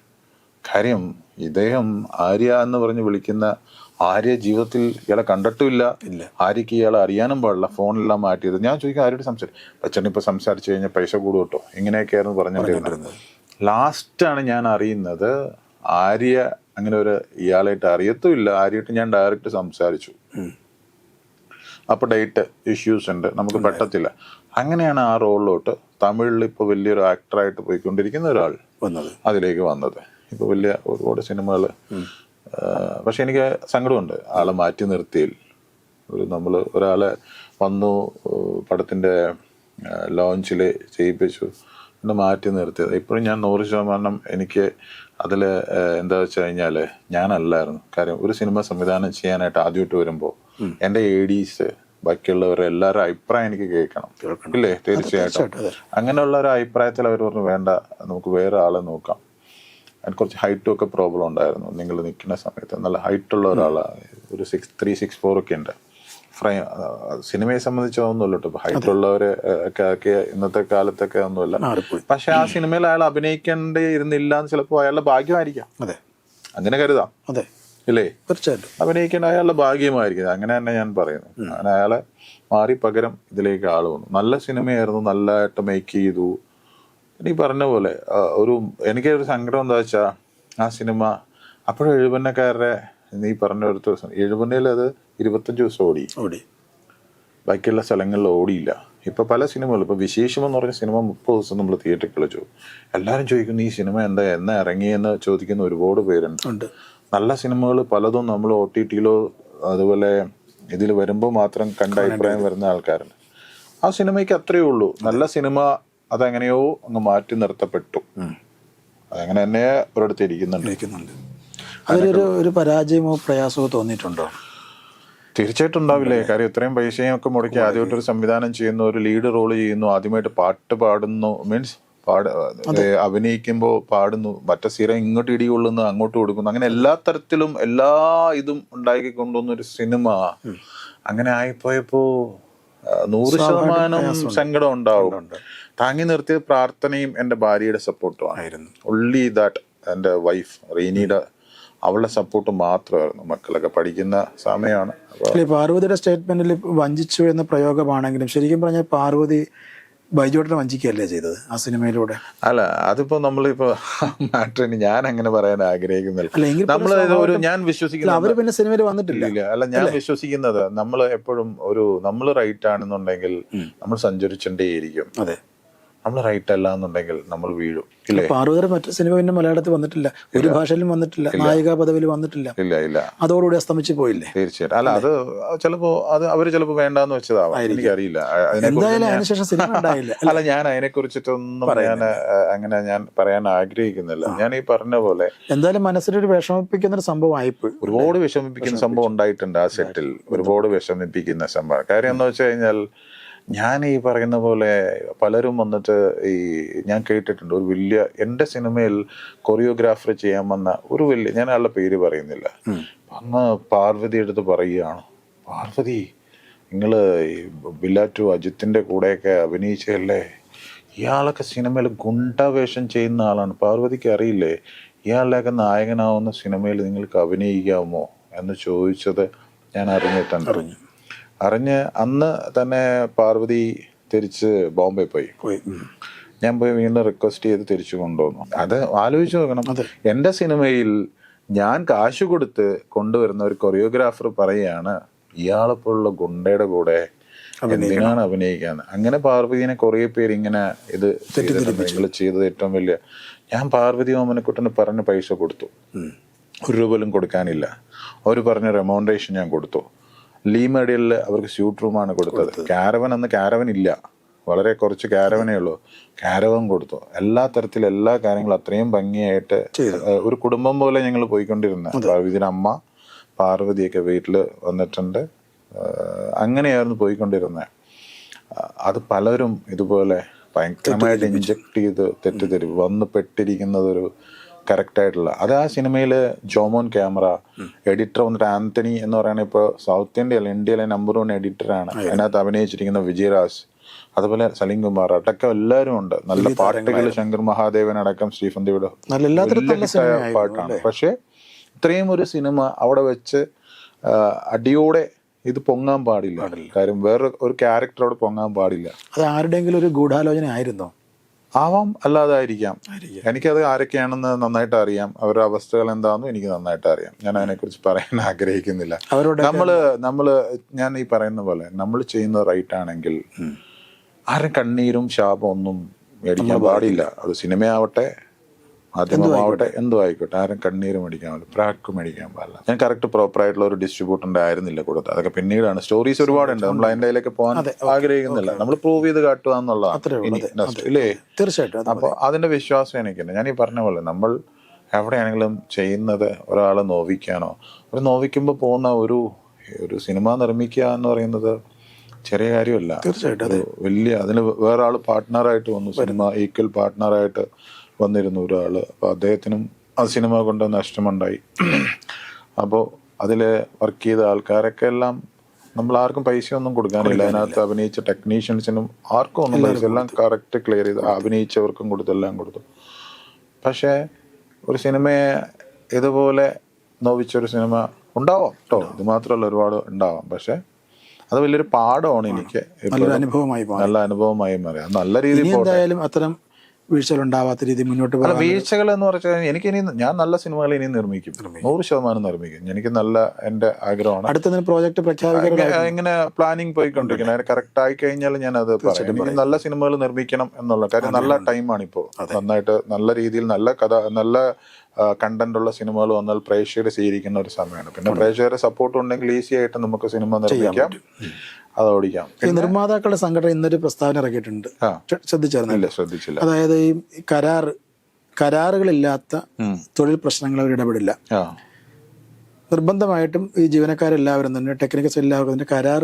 കാര്യം ഇദ്ദേഹം ആര്യ എന്ന് പറഞ്ഞ് വിളിക്കുന്ന ആര്യ ജീവിതത്തിൽ ഇയാളെ കണ്ടിട്ടുമില്ല
ഇല്ല.
ആര്യക്ക് ഇയാളെ അറിയാനും പാടില്ല. ഫോണെല്ലാം മാറ്റിയത്. ഞാൻ ചോദിക്കും ആരോട് സംസാരിച്ചു അച്ഛൻ ഇപ്പൊ സംസാരിച്ചു കഴിഞ്ഞാൽ പൈസ കൂടും കേട്ടോ. ഇങ്ങനെയൊക്കെയായിരുന്നു പറഞ്ഞു ലാസ്റ്റാണ് ഞാൻ അറിയുന്നത്. ആര്യ അങ്ങനെ ഒരു ഇയാളായിട്ട് അറിയത്തുമില്ല ആര്യയായിട്ട് ഞാൻ ഡയറക്റ്റ് സംസാരിച്ചു. അപ്പൊ ഡേറ്റ് ഇഷ്യൂസ് ഉണ്ട്. നമുക്ക് പറ്റത്തില്ല. അങ്ങനെയാണ് ആ റോളിലോട്ട് തമിഴിൽ ഇപ്പൊ വലിയൊരു ആക്ടറായിട്ട് പോയിക്കൊണ്ടിരിക്കുന്ന ഒരാൾ
വന്നത്.
അതിലേക്ക് വന്നത്. ഇപ്പൊ വലിയ ഒരുപാട് സിനിമകൾ പക്ഷെ എനിക്ക് സങ്കടമുണ്ട്. ആളെ മാറ്റി നിർത്തിയിൽ ഒരു നമ്മൾ ഒരാളെ വന്നു പടത്തിന്റെ പടത്തിന്റെ ലോഞ്ചിൽ ചെയ്യിപ്പിച്ചു. മാറ്റി നിർത്തിയത്. ഇപ്പോഴും ഞാൻ നൂറ് ശതമാനം എനിക്ക് അതിൽ എന്താ വെച്ച് കഴിഞ്ഞാൽ ഞാനല്ലായിരുന്നു. കാര്യം ഒരു സിനിമ സംവിധാനം ചെയ്യാനായിട്ട് ആദ്യമായിട്ട് വരുമ്പോൾ എന്റെ എ ഡീസ് ബാക്കിയുള്ളവരെ എല്ലാവരും അഭിപ്രായം എനിക്ക് കേൾക്കണം. ഇല്ലേ? തീർച്ചയായിട്ടും. അങ്ങനെയുള്ള ഒരു അഭിപ്രായത്തിൽ അവർ പറഞ്ഞു വേണ്ട നമുക്ക് വേറെ ആളെ നോക്കാം. അതിന് കുറച്ച് ഹൈറ്റും ഒക്കെ പ്രോബ്ലം ഉണ്ടായിരുന്നു. നിങ്ങൾ നിൽക്കുന്ന സമയത്ത്. നല്ല ഹൈറ്റ് ഉള്ള ഒരാളാണ് ഒരു സിക്സ് ത്രീ സിക്സ് ഫോർ ഒക്കെ ഉണ്ട്. ഫ്രെയിം സിനിമയെ സംബന്ധിച്ച് ഒന്നുമില്ല കേട്ടോ ഹൈറ്റ് ഉള്ളവരെ ഒക്കെ ഇന്നത്തെ കാലത്തൊക്കെ ഒന്നുമില്ല. പക്ഷെ ആ സിനിമയിൽ അയാൾ അഭിനയിക്കേണ്ടി ഇരുന്നില്ല എന്ന് ചിലപ്പോൾ അയാളുടെ ഭാഗ്യമായിരിക്കാം.
അതെ.
അങ്ങനെ കരുതാം.
അതെ.
ഇല്ലേ?
തീർച്ചയായിട്ടും.
അഭിനയിക്കേണ്ട അയാളുടെ ഭാഗ്യമായിരിക്കും. അങ്ങനെ തന്നെ ഞാൻ പറയുന്നു. അങ്ങനെ അയാളെ മാറി പകരം ഇതിലേക്ക് ആൾ വന്നു. നല്ല സിനിമയായിരുന്നു. നല്ലതായിട്ട് മേക്ക് ചെയ്തു. നീ പറഞ്ഞ പോലെ ഒരു എനിക്ക് ഒരു സങ്കടം എന്താ വെച്ചാ ആ സിനിമ അപ്പോഴും എഴുപന്നക്കാരുടെ നീ പറഞ്ഞ ഒരു ദിവസം എഴുപന്നയിൽ അത് ഇരുപത്തഞ്ച് ദിവസം ഓടി.
ഓടി.
ബാക്കിയുള്ള സ്ഥലങ്ങളിൽ ഓടിയില്ല. ഇപ്പൊ പല സിനിമകളും ഇപ്പൊ വിശേഷം എന്ന് പറഞ്ഞ സിനിമ മുപ്പത് ദിവസം നമ്മൾ തിയേറ്ററിൽ കളിച്ചു എല്ലാവരും ചോദിക്കുന്നു ഈ സിനിമ എന്താ എന്നാ ഇറങ്ങിയെന്ന് ചോദിക്കുന്ന ഒരുപാട് പേരുണ്ട്. നല്ല സിനിമകൾ പലതും നമ്മൾ ഒ ടി ടിയിലോ അതുപോലെ ഇതിൽ വരുമ്പോൾ മാത്രം കണ്ട അഭിപ്രായം വരുന്ന ആൾക്കാരുണ്ട്. ആ സിനിമയ്ക്ക് അത്രയേ ഉള്ളൂ. നല്ല സിനിമ അതെങ്ങനെയോ അങ്ങ് മാറ്റി നിർത്തപ്പെട്ടു. അതങ്ങനെ തന്നെ ഒരിടത്ത് ഇരിക്കുന്നുണ്ട്.
അതിലൊരു ഒരു പരാജയമോ പ്രയാസമോ തോന്നിയിട്ടുണ്ടോ?
തീർച്ചയായിട്ടും ഉണ്ടാവില്ലേ? കാര്യം ഇത്രയും പൈസയും ഒക്കെ മുടക്കി ആദ്യമായിട്ട് ഒരു സംവിധാനം ചെയ്യുന്നു ഒരു ലീഡ് റോൾ ചെയ്യുന്നു ആദ്യമായിട്ട് പാട്ട് പാടുന്നു മീൻസ് പാട് അഭിനയിക്കുമ്പോൾ പാടുന്നു മറ്റേ സ്ഥിരം ഇങ്ങോട്ട് ഇടി കൊള്ളുന്നു അങ്ങോട്ട് കൊടുക്കുന്നു അങ്ങനെ എല്ലാ തരത്തിലും എല്ലാ ഇതും ഉണ്ടാക്കി കൊണ്ടുവന്ന ഒരു സിനിമ അങ്ങനെ ആയിപ്പോയപ്പോ നൂറ് ശതമാനം സങ്കടം ഉണ്ടാവും. താങ്ങി നിർത്തിയ പ്രാർത്ഥനയും എന്റെ ഭാര്യയുടെ സപ്പോർട്ടും ആയിരുന്നു. ഒള്ളി ദാറ്റ് എന്റെ വൈഫ് റീനിയുടെ അവളുടെ സപ്പോർട്ട് മാത്രമായിരുന്നു. മക്കളൊക്കെ പഠിക്കുന്ന സമയമാണ്.
പാർവതിയുടെ സ്റ്റേറ്റ്മെന്റിൽ വഞ്ചിച്ചു എന്ന പ്രയോഗമാണെങ്കിലും ശരിക്കും പറഞ്ഞാൽ പാർവതി ബൈജോട്ടിനെ വഞ്ചിക്കുകയല്ലേ ചെയ്തത് ആ സിനിമയിലൂടെ?
അല്ല അതിപ്പോ നമ്മളിപ്പോ മാറ്ററിന് ഞാൻ അങ്ങനെ പറയാൻ ആഗ്രഹിക്കുന്നില്ല. നമ്മൾ ഒരു ഞാൻ
വിശ്വസിക്കുന്നു
വിശ്വസിക്കുന്ന
അവർ പിന്നെ സിനിമയിൽ വന്നിട്ടില്ല.
അല്ല ഞാൻ വിശ്വസിക്കുന്നത് നമ്മൾ എപ്പോഴും ഒരു നമ്മൾ റൈറ്റ് ആണെന്നുണ്ടെങ്കിൽ നമ്മൾ സഞ്ചരിച്ചേണ്ടേയിരിക്കും.
അതെ.
നമ്മൾ റൈറ്റ് അല്ല എന്നുണ്ടെങ്കിൽ നമ്മൾ വീഴും. ഇല്ലേ?
പാർവതിയുടെ മറ്റു സിനിമ പിന്നെ മലയാളത്തിൽ വന്നിട്ടില്ല. ഒരു ഭാഷയിലും വന്നിട്ടില്ല. നായിക പദവിയിൽ വന്നിട്ടില്ല.
ഇല്ല ഇല്ല.
അതോടുകൂടി അസ്തമിച്ച് പോയില്ലേ?
തീർച്ചയായിട്ടും. അല്ല അത് ചിലപ്പോ അത് അവർ ചിലപ്പോ വേണ്ടെന്ന് വെച്ചതാവാം. എനിക്കറിയില്ല.
എന്തായാലും അതിനുശേഷം സിനിമ ഉണ്ടായില്ല
അല്ല? ഞാൻ അതിനെ കുറിച്ചിട്ടൊന്നും ഞാൻ അങ്ങനെ ഞാൻ പറയാൻ ആഗ്രഹിക്കുന്നില്ല. ഞാൻ ഈ പറഞ്ഞ പോലെ
എന്തായാലും മനസ്സിലൊരു വിഷമിപ്പിക്കുന്ന ഒരു സംഭവം ആയിപ്പോയി.
ഒരുപാട് വിഷമിപ്പിക്കുന്ന സംഭവം ഉണ്ടായിട്ടുണ്ട് ആ സെറ്റിൽ ഒരുപാട് വിഷമിപ്പിക്കുന്ന സംഭവം. കാര്യം എന്ന് വെച്ച് കഴിഞ്ഞാൽ ഞാൻ ഈ പറയുന്ന പോലെ പലരും വന്നിട്ട് ഈ ഞാൻ കേട്ടിട്ടുണ്ട് ഒരു വലിയ എന്റെ സിനിമയിൽ കൊറിയോഗ്രാഫർ ചെയ്യാൻ വന്ന ഒരു വലിയ ഞാൻ ആളുടെ പേര് പറയുന്നില്ല. അന്ന് പാർവതി എടുത്ത് പറയുകയാണ് പാർവതി നിങ്ങൾ ഈ ബില്ലാറ്റു അജിത്തിന്റെ കൂടെയൊക്കെ അഭിനയിച്ചല്ലേ ഇയാളൊക്കെ സിനിമയിൽ ഗുണ്ടാവേഷം ചെയ്യുന്ന ആളാണ്. പാർവതിക്ക് അറിയില്ലേ ഇയാളുടെയൊക്കെ നായകനാവുന്ന സിനിമയിൽ നിങ്ങൾക്ക് അഭിനയിക്കാമോ? എന്ന് ചോദിച്ചത് ഞാൻ അറിഞ്ഞിട്ടുണ്ട്. അറിഞ്ഞ്. അന്ന് തന്നെ പാർവതി തിരിച്ച് ബോംബെ പോയി.
പോയി.
ഞാൻ പോയി വീണ്ടും റിക്വസ്റ്റ് ചെയ്ത് തിരിച്ചു കൊണ്ടുവന്നു. അത് ആലോചിച്ച് നോക്കണം. എന്റെ സിനിമയിൽ ഞാൻ കാശു കൊടുത്ത് കൊണ്ടുവരുന്ന ഒരു കൊറിയോഗ്രാഫർ പറയുകയാണ് ഇയാളെപ്പോലുള്ള ഗുണ്ടയുടെ കൂടെ എന്തിനാണ് അഭിനയിക്കാൻ അങ്ങനെ പാർവതിനെ കുറേ പേര് ഇങ്ങനെ ഇത് നിങ്ങൾ ചെയ്തത് ഏറ്റവും വലിയ. ഞാൻ പാർവതി ഓമനക്കുട്ടന് പറഞ്ഞ പൈസ കൊടുത്തു. ഒരു രൂപ പോലും കൊടുക്കാനില്ല. അവർ പറഞ്ഞ റെമൗണ്ടേഷൻ ഞാൻ കൊടുത്തു. ലീ മെഡിയലിൽ അവർക്ക് സ്യൂട്ട് റൂമാണ് കൊടുത്തത്. കാരവൻ അന്ന് കാരവൻ ഇല്ല. വളരെ കുറച്ച് കാരവനേ ഉള്ളൂ. കാരവൻ കൊടുത്തു. എല്ലാ തരത്തിൽ എല്ലാ കാര്യങ്ങളും അത്രയും ഭംഗിയായിട്ട് ഒരു കുടുംബം പോലെ ഞങ്ങൾ പോയിക്കൊണ്ടിരുന്ന. പാർവതിയുടെ അമ്മ പാർവതിയൊക്കെ വീട്ടിൽ വന്നിട്ടുണ്ട്. അങ്ങനെയായിരുന്നു പോയിക്കൊണ്ടിരുന്നത് അത് പലരും ഇതുപോലെ ഭയങ്കരമായിട്ട് ഇഞ്ചക്ട് ചെയ്ത് തെറ്റിദ്ധരി വന്ന് പെട്ടിരിക്കുന്നത് ഒരു കറക്റ്റ് ആയിട്ടുള്ള അത് ആ സിനിമയിൽ ജോമോൻ ക്യാമറ എഡിറ്റർ വന്നിട്ട് ആന്റണി എന്ന് പറയുന്നത് ഇപ്പോൾ സൗത്ത് ഇന്ത്യയിൽ ഇന്ത്യയിലെ നമ്പർ വൺ എഡിറ്ററാണ് അതിനകത്ത് അഭിനയിച്ചിരിക്കുന്ന വിജയരാജ് അതുപോലെ സലീം കുമാർ അടക്കം എല്ലാവരും ഉണ്ട്. നല്ല പാട്ടുകൾ ശങ്കർ മഹാദേവൻ അടക്കം സ്റ്റീഫൻ
ദേവിയുടെ
പാട്ടാണ്. പക്ഷേ ഇത്രയും ഒരു സിനിമ അവിടെ വെച്ച് അടിയോടെ ഇത് പൊങ്ങാൻ പാടില്ല. കാര്യം വേറെ ഒരു ക്യാരക്ടർ അവിടെ പൊങ്ങാൻ പാടില്ല.
അത് ആരുടെയെങ്കിലും ഒരു ഗൂഢാലോചന ആയിരുന്നോ
ആവാം അല്ലാതായിരിക്കാം. എനിക്കത് ആരൊക്കെയാണെന്ന് നന്നായിട്ട് അറിയാം. അവരുടെ അവസ്ഥകൾ എന്താണെന്നും എനിക്ക് നന്നായിട്ട് അറിയാം. ഞാൻ അതിനെക്കുറിച്ച് പറയാൻ ആഗ്രഹിക്കുന്നില്ല.
അവരോട്
നമ്മൾ നമ്മൾ ഞാൻ ഈ പറയുന്ന പോലെ നമ്മൾ ചെയ്യുന്ന റൈറ്റ് ആണെങ്കിൽ ആരും കണ്ണീരും ശാപം ഒന്നും മേടിക്കാൻ പാടില്ല. അത് സിനിമയാവട്ടെ മാധ്യമമാവട്ടെ എന്തോ ആയിക്കോട്ടെ ആരും കണ്ണീര് മേടിക്കാൻ പാടില്ല പ്രാക്ക് മേടിക്കാൻ പാടില്ല. ഞാൻ കറക്റ്റ് പ്രോപ്പർ ആയിട്ടുള്ള ഒരു ഡിസ്ട്രിബ്യൂട്ടറിന്റെ ആയിരുന്നില്ല കൊടുത്തത് അതൊക്കെ പിന്നീടാണ്. സ്റ്റോറീസ് ഒരുപാടുണ്ട്. നമ്മൾ അതിന്റെ അതിലേക്ക് പോകാൻ ആഗ്രഹിക്കുന്നില്ല. നമ്മൾ പ്രൂവ് ചെയ്ത് കാട്ടുക എന്നുള്ളതാണ് ഇല്ലേ?
തീർച്ചയായിട്ടും അപ്പൊ
അപ്പോൾ അതിന്റെ വിശ്വാസം എനിക്കുണ്ട് ഞാൻ ഈ പറഞ്ഞ പോലെ നമ്മൾ എവിടെയാണെങ്കിലും ചെയ്യുന്നത് ഒരാളെ നോവിക്കാനോ ഒരു നോവിക്കുമ്പോൾ പോകുന്ന ഒരു ഒരു സിനിമ നിർമ്മിക്കുക എന്ന് പറയുന്നത് ചെറിയ കാര്യമല്ല.
തീർച്ചയായിട്ടും
വലിയ അതിന് വേറെ ആൾ പാർട്ട്ണറായിട്ട് വന്നു. സിനിമ ഈക്വൽ പാർട്ട്ണറായിട്ട് വന്നിരുന്നു ഒരാൾ അപ്പോൾ അദ്ദേഹത്തിനും ആ സിനിമ കൊണ്ട് നഷ്ടമുണ്ടായി. അപ്പോൾ അതിൽ വർക്ക് ചെയ്ത ആൾക്കാരൊക്കെ എല്ലാം നമ്മൾ ആർക്കും പൈസ ഒന്നും കൊടുക്കാനില്ല. അതിനകത്ത് അഭിനയിച്ച ടെക്നീഷ്യൻസിനും ആർക്കും ഒന്നും പൈസ എല്ലാം കറക്റ്റ് ക്ലിയർ ചെയ്ത് അഭിനയിച്ചവർക്കും കൊടുത്തു എല്ലാം കൊടുത്തു. പക്ഷേ ഒരു സിനിമയെ ഇതുപോലെ നോവിച്ചൊരു സിനിമ ഉണ്ടാവാം കേട്ടോ. ഇത് മാത്രമല്ല ഒരുപാട് ഉണ്ടാവാം. പക്ഷേ അത് വലിയൊരു പാഠമാണ് എനിക്ക്
നല്ല അനുഭവമായി മാറി.
നല്ല അനുഭവമായി മാറി. നല്ല രീതിയിൽ
എന്തായാലും അത്തരം വീഴ്ചകൾ ഉണ്ടാവാത്ത രീതി മുന്നോട്ട് പോകാം
വീഴ്ചകൾ എന്ന് പറഞ്ഞാൽ എനിക്ക് ഇനി ഞാൻ നല്ല സിനിമകൾ ഇനി നിർമ്മിക്കും. നൂറ് ശതമാനം നിർമ്മിക്കും. എനിക്ക് നല്ല എന്റെ ആഗ്രഹമാണ്.
അടുത്ത പ്രോജക്ട് പ്രഖ്യാപിക്കാൻ
ഇങ്ങനെ- പ്ലാനിങ് പോയിക്കൊണ്ടിരിക്കുന്നത് അതിന് കറക്റ്റ് ആയി കഴിഞ്ഞാൽ ഞാൻ അത് എനിക്ക് നല്ല സിനിമകൾ നിർമ്മിക്കണം എന്നുള്ള കാര്യം നല്ല ടൈമാണ് ഇപ്പോൾ നന്നായിട്ട് നല്ല രീതിയിൽ നല്ല കഥ നല്ല കണ്ടന്റ് ഉള്ള സിനിമകൾ വന്നാൽ പ്രേക്ഷകരെ സ്വീകരിക്കുന്ന ഒരു സമയമാണ്. പിന്നെ പ്രേക്ഷകരെ സപ്പോർട്ട് ഉണ്ടെങ്കിൽ ഈസി ആയിട്ട് നമുക്ക് സിനിമ നിർമ്മിക്കാം. അത് ഓടിക്കാം
ഈ നിർമ്മാതാക്കളുടെ സംഘടന ഇന്നൊരു പ്രസ്താവന ഇറക്കിയിട്ടുണ്ട്. ശ്രദ്ധിച്ചായിരുന്നു?
ശ്രദ്ധിച്ചില്ല.
അതായത് ഈ കരാർ കരാറുകളില്ലാത്ത തൊഴിൽ പ്രശ്നങ്ങൾ അവർ ഇടപെടില്ല നിർബന്ധമായിട്ടും ഈ ജീവനക്കാരെല്ലാവരും തന്നെ ടെക്നിക്കൽസ് എല്ലാവർക്കും അതിന്റെ കരാർ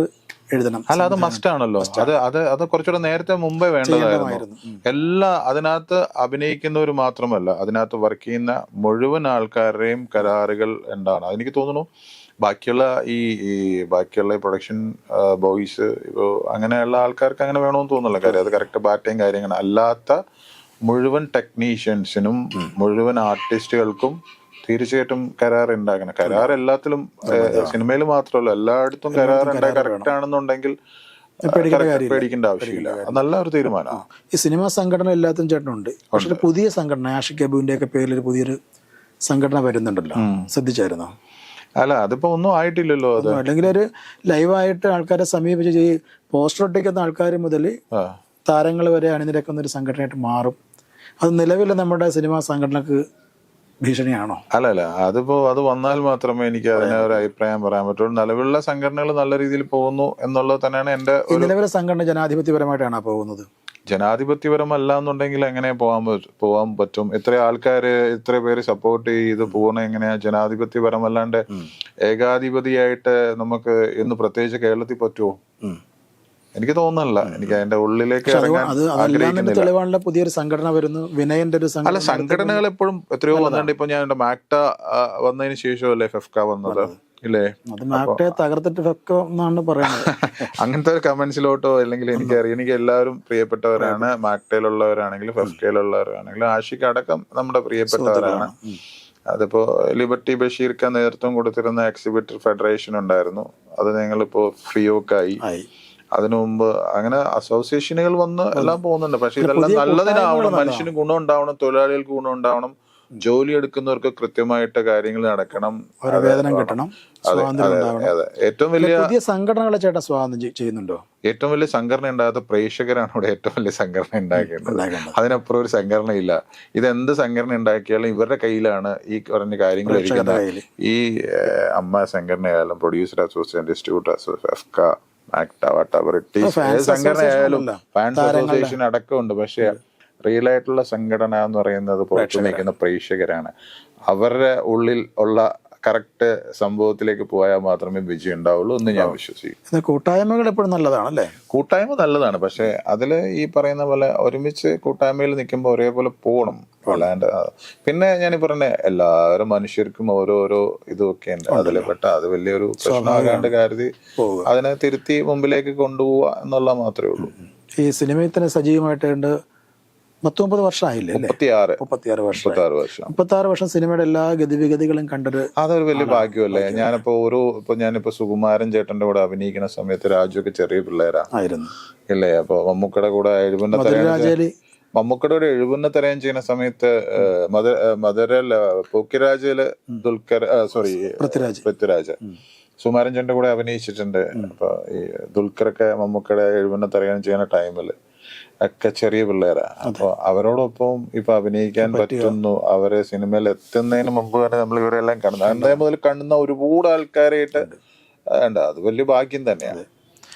എഴുതണം.
അല്ല അത് മസ്റ്റ്. ആണല്ലോ അത് അത് അത് കുറച്ചുകൂടെ നേരത്തെ മുമ്പേ വേണ്ടതായിരുന്നു. എല്ലാ അതിനകത്ത് അഭിനയിക്കുന്നവർ മാത്രമല്ല അതിനകത്ത് വർക്ക് ചെയ്യുന്ന മുഴുവൻ ആൾക്കാരുടെയും കരാറുകൾ എന്താണ്? അതെനിക്ക് തോന്നുന്നു ബാക്കിയുള്ള ഈ ഈ ബാക്കിയുള്ള പ്രൊഡക്ഷൻ ബോയ്സ് ഇപ്പോൾ അങ്ങനെയുള്ള ആൾക്കാർക്ക് അങ്ങനെ വേണമെന്ന് തോന്നുന്നില്ല. കാര്യം അത് കറക്റ്റ് ബാറ്റയും കാര്യങ്ങളും അല്ലാത്ത മുഴുവൻ ടെക്നീഷ്യൻസിനും മുഴുവൻ ആർട്ടിസ്റ്റുകൾക്കും തീർച്ചയായിട്ടും കരാർ ഉണ്ടാക്കണം കരാർ എല്ലാത്തിലും സിനിമയിൽ മാത്രമല്ല എല്ലായിടത്തും കരാർ ഉണ്ടായി കറക്റ്റ് ആണെന്നുണ്ടെങ്കിൽ പേടിക്കേണ്ട ആവശ്യമില്ല. നല്ല ഒരു തീരുമാനമാണ്.
ഈ സിനിമാ സംഘടന എല്ലാത്തും ചേട്ടനുണ്ട്. പക്ഷെ പുതിയ സംഘടന ആഷിക് അബുവിന്റെ ഒക്കെ പേരിൽ ഒരു പുതിയൊരു സംഘടന വരുന്നുണ്ടല്ലോ. ശ്രദ്ധിച്ചായിരുന്നോ?
അല്ല അതിപ്പോ ഒന്നും ആയിട്ടില്ലല്ലോ അത്.
അല്ലെങ്കിൽ ഒരു ലൈവായിട്ട് ആൾക്കാരെ സമീപിച്ച് ഈ പോസ്റ്റർ ഒട്ടിക്കുന്ന ആൾക്കാർ മുതൽ താരങ്ങൾ വരെ അണിനിരക്കുന്ന ഒരു സംഘടനയായിട്ട് മാറും. അത് നിലവിൽ നമ്മുടെ സിനിമാ സംഘടനക്ക് ഭീഷണിയാണോ?
അല്ല അല്ല അതിപ്പോ അത് വന്നാൽ മാത്രമേ എനിക്ക് അതിനെ ഒരു അഭിപ്രായം പറയാൻ പറ്റുള്ളൂ. നിലവിലുള്ള സംഘടനകൾ നല്ല രീതിയിൽ പോകുന്നു എന്നുള്ളത് തന്നെയാണ് എന്റെ
നിലവിലെ സംഘടന ജനാധിപത്യപരമായിട്ടാണ് പോകുന്നത്.
ജനാധിപത്യപരമല്ല എന്നുണ്ടെങ്കിൽ എങ്ങനെ പോകാൻ പറ്റ- പോകാൻ പറ്റും? എത്ര ആൾക്കാര് എത്ര പേര് സപ്പോർട്ട് ചെയ്ത് പോകണ എങ്ങനെയാ? ജനാധിപത്യപരമല്ലാണ്ട് ഏകാധിപതിയായിട്ട് നമുക്ക് ഇന്ന് പ്രത്യേകിച്ച് കേരളത്തിൽ പറ്റുമോ എനിക്ക് തോന്നുന്നില്ല. എനിക്ക് അതിന്റെ ഉള്ളിലേക്ക്
തെളിവാണല്ലോ പുതിയൊരു സംഘടന വരുന്നു. വിനയന്റെ ഒരു
അല്ല
സംഘടന
സംഘടനകൾ എപ്പോഴും എത്രയോ വന്നിട്ടുണ്ട്. ഇപ്പൊ ഞാൻ മാക്ട വന്നതിന് വന്നതിന് ശേഷമല്ലേ ഫെഫ്ക വന്നത്. ഇല്ലേ?
അത് മാപ്റ്റെ തകർത്തിട്ട് വെക്ക എന്നാണ് പറയുന്നത്.
അങ്ങനത്തെ ഒരു കമന്റ്സിലോട്ടോ അല്ലെങ്കിൽ എനിക്ക് അറിയാം എനിക്ക് എല്ലാവരും പ്രിയപ്പെട്ടവരാണ് മാക്ടയിലുള്ളവരാണെങ്കിലും ഉള്ളവരാണെങ്കിലും ആഷിക്ക് അടക്കം നമ്മുടെ പ്രിയപ്പെട്ടവരാണ്. അതിപ്പോ ലിബർട്ടി ബഷീർക്ക് നേതൃത്വം കൊടുത്തിരുന്ന എക്സിബിറ്റർ ഫെഡറേഷൻ ഉണ്ടായിരുന്നു. അത് ഞങ്ങളിപ്പോ ഫ്രീയോക്കായി.
ആയി.
അതിനു മുമ്പ് അങ്ങനെ അസോസിയേഷനുകൾ വന്ന് എല്ലാം പോകുന്നുണ്ട്. പക്ഷെ ഇതെല്ലാം നല്ലതിനാവണം. മനുഷ്യന് ഗുണം ഉണ്ടാവണം തൊഴിലാളികൾക്ക് ഗുണം ഉണ്ടാവണം. ജോലി എടുക്കുന്നവർക്ക് കൃത്യമായിട്ട് കാര്യങ്ങൾ നടക്കണം.
വേതനം കിട്ടണം
ഏറ്റവും വലിയ
പുതിയ സംഘടനകളെ ചേട്ടാ സ്വാതന്ത്ര്യം ചെയ്യുന്നുണ്ടോ?
ഏറ്റവും വലിയ സംഘടന ഉണ്ടാകാത്ത പ്രേക്ഷകരാണ് ഇവിടെ ഏറ്റവും വലിയ സംഘടന ഉണ്ടാക്കേണ്ടത്. അതിനപ്പുറം ഒരു സംഘടന ഇല്ല ഇത് എന്ത് സംഘടന ഉണ്ടാക്കിയാലും ഇവരുടെ കയ്യിലാണ് ഈ പറഞ്ഞ കാര്യങ്ങൾ ഇരിക്കുന്നത്. ഈ അമ്മ സംഘടനയായാലും പ്രൊഡ്യൂസർ അസോസിയേഷൻ ഡിസ്ട്രിബ്യൂട്ടർ എഫ്ക ആക്ട ഫാൻസ് അസോസിയേഷൻ അടക്കമുണ്ട്. പക്ഷെ റിയൽ ആയിട്ടുള്ള സംഘടന എന്ന് പറയുന്നത് പുറത്തു നിൽക്കുന്ന പ്രേക്ഷകരാണ്. അവരുടെ ഉള്ളിൽ ഉള്ള കറക്റ്റ് സംഭവത്തിലേക്ക് പോയാൽ മാത്രമേ വിജയം ഉണ്ടാവുള്ളൂ എന്ന് ഞാൻ വിശ്വസിക്കും
കൂട്ടായ്മകൾ എപ്പോഴും നല്ലതാണല്ലേ?
കൂട്ടായ്മ നല്ലതാണ്. പക്ഷെ അതിൽ ഈ പറയുന്ന പോലെ ഒരുമിച്ച് കൂട്ടായ്മയിൽ നിൽക്കുമ്പോൾ ഒരേപോലെ പോകണം അല്ലാണ്ട് പിന്നെ ഞാൻ ഈ പറഞ്ഞ എല്ലാവരും മനുഷ്യർക്കും ഓരോരോ ഇതൊക്കെ ഉണ്ട് അതിൽ പെട്ട അത് വലിയൊരു പ്രശ്നമാകാണ്ട് കരുതി. അതിനെ തിരുത്തി മുമ്പിലേക്ക് കൊണ്ടുപോവുക എന്നുള്ള മാത്രമേ ഉള്ളൂ.
ഈ സിനിമയിൽ തന്നെ സജീവമായിട്ട് ഉണ്ട് പത്തൊമ്പത് വർഷമായില്ലേ മുപ്പത്തി
മുപ്പത്തിയാറ്.
മുപ്പത്തിയാറ് വർഷം
മുപ്പത്താറ് വർഷം.
മുപ്പത്താറ് വർഷം സിനിമയുടെ എല്ലാ ഗതിവിഗതികളും കണ്ടൊരു
അതൊരു വലിയ ഭാഗ്യമല്ലേ. ഞാനിപ്പോ ഒരു ഇപ്പൊ ഞാനിപ്പോ സുകുമാരൻ ചേട്ടന്റെ കൂടെ അഭിനയിക്കുന്ന സമയത്ത് രാജുവൊക്കെ ചെറിയ പിള്ളേരാ.
ആയിരുന്നു.
ഇല്ലേ? അപ്പൊ മമ്മൂക്കയുടെ കൂടെ എഴുപണ്ണ മമ്മൂക്കയുടെ കൂടെ എഴുപണ്ണ തരയം ചെയ്യുന്ന സമയത്ത് മധുര മധുരല്ല പോക്കിരാജയിൽ ദുൽഖർ സോറി
പൃഥ്വിരാജ്.
പൃഥ്വിരാജ്. സുമാരൻ ചേട്ടന്റെ കൂടെ അഭിനയിച്ചിട്ടുണ്ട്. അപ്പൊ ഈ ദുൽഖറൊക്കെ മമ്മൂക്കയുടെ എഴുപണ്ണ തരയം ചെയ്യുന്ന ടൈമിൽ. ഒക്കെ ചെറിയ പിള്ളേരാണ് അപ്പോൾ അവരോടൊപ്പം ഇപ്പൊ അഭിനയിക്കാൻ പറ്റുന്നു അവരെ സിനിമയിൽ എത്തുന്നതിന് മുമ്പ് തന്നെ നമ്മൾ ഇവരെല്ലാം കാണുന്നു അന്നേ മുതൽ കാണുന്ന ഒരുപാട് ആൾക്കാരായിട്ട് ഉണ്ട്. അത് വലിയ ഭാഗ്യം തന്നെയാണ്.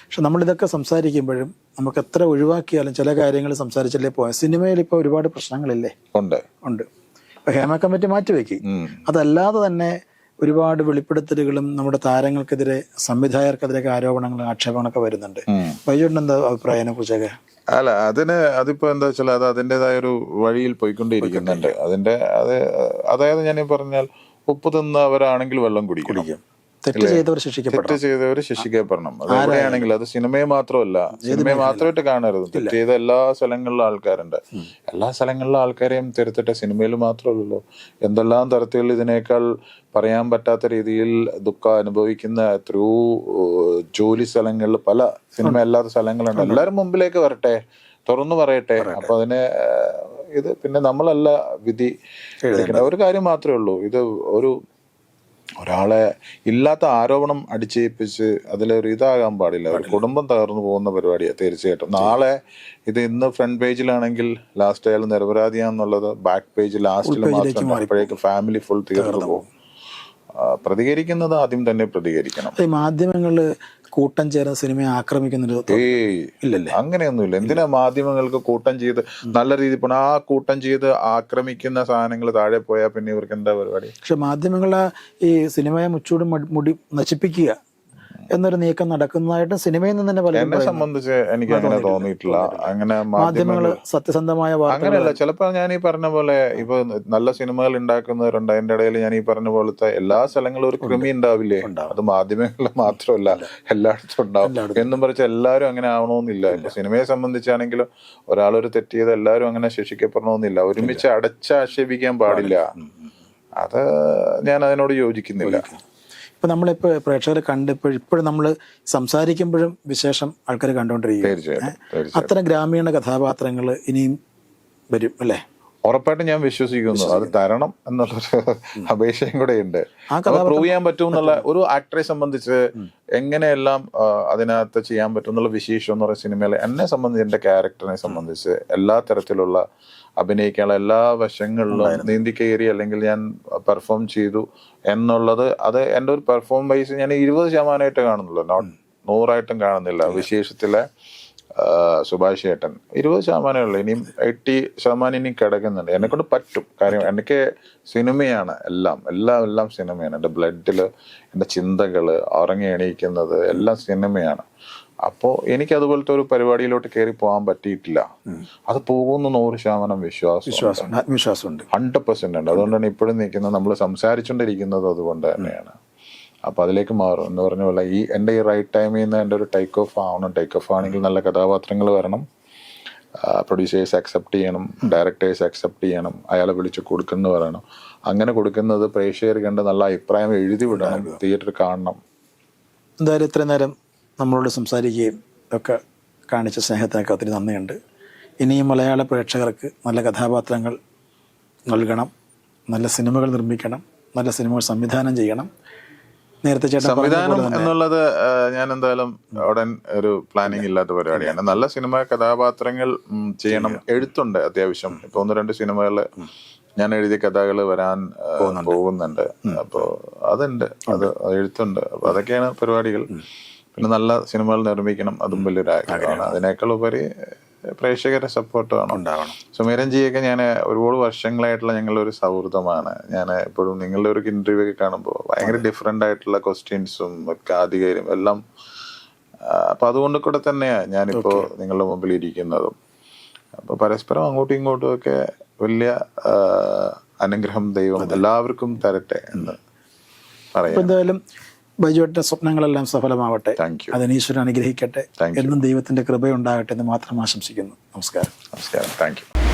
പക്ഷെ നമ്മളിതൊക്കെ സംസാരിക്കുമ്പോഴും നമുക്ക് എത്ര ഒഴിവാക്കിയാലും ചില കാര്യങ്ങൾ സംസാരിച്ചല്ലേ പോയ സിനിമയിൽ ഇപ്പോൾ ഒരുപാട് പ്രശ്നങ്ങളില്ലേ?
ഉണ്ട്.
ഉണ്ട്. ഇപ്പൊ ഹേമ കമ്മിറ്റി മാറ്റിവെക്കി. അതല്ലാതെ തന്നെ ഒരുപാട് വെളിപ്പെടുത്തലുകളും നമ്മുടെ താരങ്ങൾക്കെതിരെ സംവിധായകർക്കെതിരെ ആരോപണങ്ങളും ആക്ഷേപങ്ങളൊക്കെ വരുന്നുണ്ട്. വൈജുണ്ട് എന്താ അഭിപ്രായം അതിനെ കുറിച്ചൊക്കെ?
അല്ല അതിന് അതിപ്പോ എന്താ വെച്ചാൽ അത് അതിന്റെതായ ഒരു വഴിയിൽ പോയിക്കൊണ്ടിരിക്കുന്നുണ്ട് അതിന്റെ അത് അതായത് ഞാൻ പറഞ്ഞാൽ ഉപ്പ് തിന്നവരാണെങ്കിൽ വെള്ളം കുടിക്കണം.
കുടിക്കും. തെറ്റ് ചെയ്തവർ ശിക്ഷിക്കപ്പെടണം.
തെറ്റ് ചെയ്തവർ ശിക്ഷിക്കപ്പെടണം. അത് സിനിമയെ മാത്രമല്ല. സിനിമയെ മാത്രമായിട്ട് കാണരുത്. തെറ്റ് ചെയ്ത എല്ലാ സ്ഥലങ്ങളിലും ആൾക്കാരുണ്ട്. എല്ലാ സ്ഥലങ്ങളിലും ആൾക്കാരെയും തിരുത്തട്ടെ. സിനിമയിൽ മാത്രമല്ലല്ലോ. എന്തെല്ലാം തരത്തിൽ ഇതിനേക്കാൾ പറയാൻ പറ്റാത്ത രീതിയിൽ ദുഃഖം അനുഭവിക്കുന്ന ത്രൂ ജോലി സ്ഥലങ്ങളിൽ പല സിനിമ അല്ലാത്ത സ്ഥലങ്ങളുണ്ട്. എല്ലാവരും മുമ്പിലേക്ക് വരട്ടെ. തുറന്നു പറയട്ടെ. അപ്പൊ അതിനെ ഇത് പിന്നെ നമ്മളല്ല വിധി ഒരു കാര്യം മാത്രമേ ഉള്ളൂ. ഇത് ഒരു ഒരാളെ ഇല്ലാത്ത ആരോപണം അടിച്ചേൽപ്പിച്ച് അതിലൊരു ഇതാകാൻ പാടില്ല. ഒരു കുടുംബം തകർന്നു പോകുന്ന പരിപാടിയാണ് തീർച്ചയായിട്ടും. നാളെ ഇത് ഇന്ന് ഫ്രണ്ട് പേജിലാണെങ്കിൽ ലാസ്റ്റ് അയാൾ നിരപരാധിയാന്നുള്ളത് ബാക്ക് പേജ് ലാസ്റ്റിൽ മാത്രം അപ്പോഴേക്ക് ഫാമിലി ഫുൾ തീർന്നു പോകും. പ്രതികരിക്കുന്നത് ആദ്യം തന്നെ പ്രതികരിക്കണം.
ഈ മാധ്യമങ്ങളിൽ കൂട്ടം ചേർന്ന സിനിമയെ
ഏയ്
ഇല്ലല്ലേ?
അങ്ങനെയൊന്നുമില്ല. എന്തിനാ മാധ്യമങ്ങൾക്ക് കൂട്ടം ചെയ്ത് നല്ല രീതിയിൽ പോണ ആ കൂട്ടം ചെയ്ത് ആക്രമിക്കുന്ന സാധനങ്ങൾ താഴെ പോയാൽ പിന്നെ ഇവർക്ക് എന്താ പരിപാടി?
പക്ഷെ മാധ്യമങ്ങളെ ഈ സിനിമയെ മുച്ചൂടും മുടി നശിപ്പിക്കുക. എന്നൊരു നീക്കം നടക്കുന്നതായിട്ട് സിനിമയിൽ നിന്ന് തന്നെ
എന്നെ സംബന്ധിച്ച് എനിക്ക് അങ്ങനെ തോന്നിയിട്ടില്ല. അങ്ങനെ മാധ്യമങ്ങൾ
സത്യസന്ധമായ
അങ്ങനെയല്ല ചിലപ്പോൾ ഞാൻ ഈ പറഞ്ഞ പോലെ ഇപ്പൊ നല്ല സിനിമകൾ ഉണ്ടാക്കുന്നവരുണ്ട്. അതിന്റെ ഇടയിൽ ഞാൻ ഈ പറഞ്ഞ പോലത്തെ എല്ലാ സ്ഥലങ്ങളും ഒരു കൃമി ഉണ്ടാവില്ലേ? അത് മാധ്യമങ്ങളിൽ മാത്രമല്ല എല്ലായിടത്തും ഉണ്ടാവും. എന്നും പറിച്ച് എല്ലാവരും അങ്ങനെ ആവണമെന്നില്ല സിനിമയെ സംബന്ധിച്ചാണെങ്കിലും ഒരാളൊരു തെറ്റിയത് എല്ലാവരും അങ്ങനെ ശിക്ഷിക്കപ്പെടണമെന്നില്ല ഒരുമിച്ച് അടച്ചാക്ഷേപിക്കാൻ പാടില്ല. അത് ഞാൻ അതിനോട് യോജിക്കുന്നില്ല.
ഇപ്പൊ നമ്മളിപ്പോ പ്രേക്ഷകരെ കണ്ടിപ്പോൾ ഇപ്പോഴും നമ്മൾ സംസാരിക്കുമ്പോഴും വിശേഷം ആൾക്കാർ
കണ്ടുകൊണ്ടിരിക്കും
അത്തരം ഗ്രാമീണ കഥാപാത്രങ്ങൾ ഇനിയും വരും അല്ലേ?
ഉറപ്പായിട്ടും ഞാൻ വിശ്വസിക്കുന്നു. അത് തരണം എന്നുള്ളൊരു അപേക്ഷയും കൂടെ ഉണ്ട് പ്രൂവ് ചെയ്യാൻ പറ്റും എന്നുള്ള ഒരു ആക്ടറെ സംബന്ധിച്ച് എങ്ങനെയെല്ലാം അതിനകത്ത് ചെയ്യാൻ പറ്റും എന്നുള്ള വിശേഷം എന്ന് പറയുന്ന സിനിമയിൽ എന്നെ സംബന്ധിച്ച് എന്റെ ക്യാരക്ടറിനെ സംബന്ധിച്ച് എല്ലാ തരത്തിലുള്ള അഭിനയിക്കാനുള്ള എല്ലാ വശങ്ങളിലും നീന്തി കയറി അല്ലെങ്കിൽ ഞാൻ പെർഫോം ചെയ്തു എന്നുള്ളത് അത് എന്റെ ഒരു പെർഫോം വൈസ് ഞാൻ ഇരുപത് ശതമാനമായിട്ട് കാണുന്നുള്ളൂ. നോട്ട് നൂറായിട്ടും കാണുന്നില്ല. വിശേഷത്തിലെ സുഭാഷ് ഏട്ടൻ. ഇരുപത് ശതമാനമേ ഉള്ളൂ. ഇനിയും എയ്റ്റി ശതമാനം ഇനി കിടക്കുന്നുണ്ട്. എന്നെ കൊണ്ട് പറ്റും. കാര്യം എനിക്ക് സിനിമയാണ് എല്ലാം. എല്ലാം എല്ലാം സിനിമയാണ്. എന്റെ ബ്ലഡിൽ എന്റെ ചിന്തകൾ ഉറങ്ങി എണീക്കുന്നത് എല്ലാം സിനിമയാണ്. അപ്പോൾ എനിക്ക് അതുപോലത്തെ ഒരു പരിപാടിയിലോട്ട് കയറി പോകാൻ പറ്റിയിട്ടില്ല. അത് പോകുന്ന നൂറ് ശതമാനം വിശ്വാസം
വിശ്വാസം ആത്മവിശ്വാസമുണ്ട്.
ഹൺഡ്രഡ് പെർസെന്റ് ഉണ്ട്. അതുകൊണ്ടാണ് ഇപ്പോഴും നിൽക്കുന്നത്. നമ്മൾ സംസാരിച്ചുകൊണ്ടിരിക്കുന്നത് അതുകൊണ്ട് തന്നെയാണ്. അപ്പൊ അതിലേക്ക് മാറും. എന്ന് പറഞ്ഞ പോലെ ഈ എന്റെ ഈ റൈറ്റ് ടൈമിൽ നിന്ന് എന്റെ ഒരു ടേക്ക് ഓഫ് ആവണം. ടേക്ക് ഓഫ് ആണെങ്കിൽ നല്ല കഥാപാത്രങ്ങൾ വരണം. പ്രൊഡ്യൂസേഴ്സ് അക്സെപ്റ്റ് ചെയ്യണം. ഡയറക്ടേഴ്സ് അക്സെപ്റ്റ് ചെയ്യണം. അയാളെ വിളിച്ച് കൊടുക്കുന്നു പറയണം. അങ്ങനെ കൊടുക്കുന്നത് പ്രേക്ഷകർ കണ്ട് നല്ല അഭിപ്രായം എഴുതി വിടണം. തിയേറ്റർ കാണണം.
എന്തായാലും ഇത്രയും നേരം നമ്മളോട് സംസാരിക്കുകയും ഒക്കെ കാണിച്ച സ്നേഹത്തിനൊക്കെ ഒത്തിരി നന്ദിയുണ്ട്. ഇനിയും മലയാള പ്രേക്ഷകർക്ക് നല്ല കഥാപാത്രങ്ങൾ നൽകണം. നല്ല സിനിമകൾ നിർമ്മിക്കണം. നല്ല സിനിമകൾ സംവിധാനം ചെയ്യണം. നേരത്തെ ചേട്ടൻ
സംവിധാനം എന്നുള്ളത് ഞാൻ എന്തായാലും ഉടൻ ഒരു പ്ലാനിങ് ഇല്ലാത്ത പരിപാടിയാണ്. നല്ല സിനിമ കഥാപാത്രങ്ങൾ ചെയ്യണം എഴുത്തുണ്ട് അത്യാവശ്യം. ഇപ്പൊ ഒന്ന് രണ്ട് സിനിമകൾ ഞാൻ എഴുതിയ കഥകൾ വരാൻ പോകുന്നുണ്ട്. അപ്പോ അതുണ്ട്. അത് എഴുത്തുണ്ട്. അപ്പൊ അതൊക്കെയാണ് പരിപാടികൾ. പിന്നെ നല്ല സിനിമകൾ നിർമ്മിക്കണം അതും വലിയൊരു ആഗ്രഹമാണ്. അതിനേക്കാൾ ഉപരി പ്രേക്ഷകരുടെ സപ്പോർട്ട് വേണം.
ഉണ്ടാവണം.
സുമേരൻജിയൊക്കെ ഞാൻ ഒരുപാട് വർഷങ്ങളായിട്ടുള്ള ഞങ്ങളുടെ ഒരു സൗഹൃദമാണ്. ഞാൻ എപ്പോഴും നിങ്ങളുടെ ഒരു ഇന്റർവ്യൂ ഒക്കെ കാണുമ്പോൾ ഭയങ്കര ഡിഫറെന്റ് ആയിട്ടുള്ള ക്വസ്റ്റ്യൻസും ഒക്കെ ആധികാര്യം എല്ലാം അപ്പൊ അതുകൊണ്ട് കൂടെ തന്നെയാണ് ഞാനിപ്പോ നിങ്ങളുടെ മുമ്പിൽ ഇരിക്കുന്നതും. അപ്പൊ പരസ്പരം അങ്ങോട്ടും ഇങ്ങോട്ടും ഒക്കെ വലിയ അനുഗ്രഹം ദൈവം എല്ലാവർക്കും തരട്ടെ എന്ന് പറയാം.
എന്തായാലും ബൈജുവേട്ടന്റെ സ്വപ്നങ്ങളെല്ലാം സഫലമാവട്ടെ.
താങ്ക്
അതിന് ഈശ്വരൻ അനുഗ്രഹിക്കട്ടെ. എന്നും ദൈവത്തിന്റെ കൃപയുണ്ടാകട്ടെ എന്ന് മാത്രം ആശംസിക്കുന്നു. നമസ്കാരം.
നമസ്കാരം. Thank you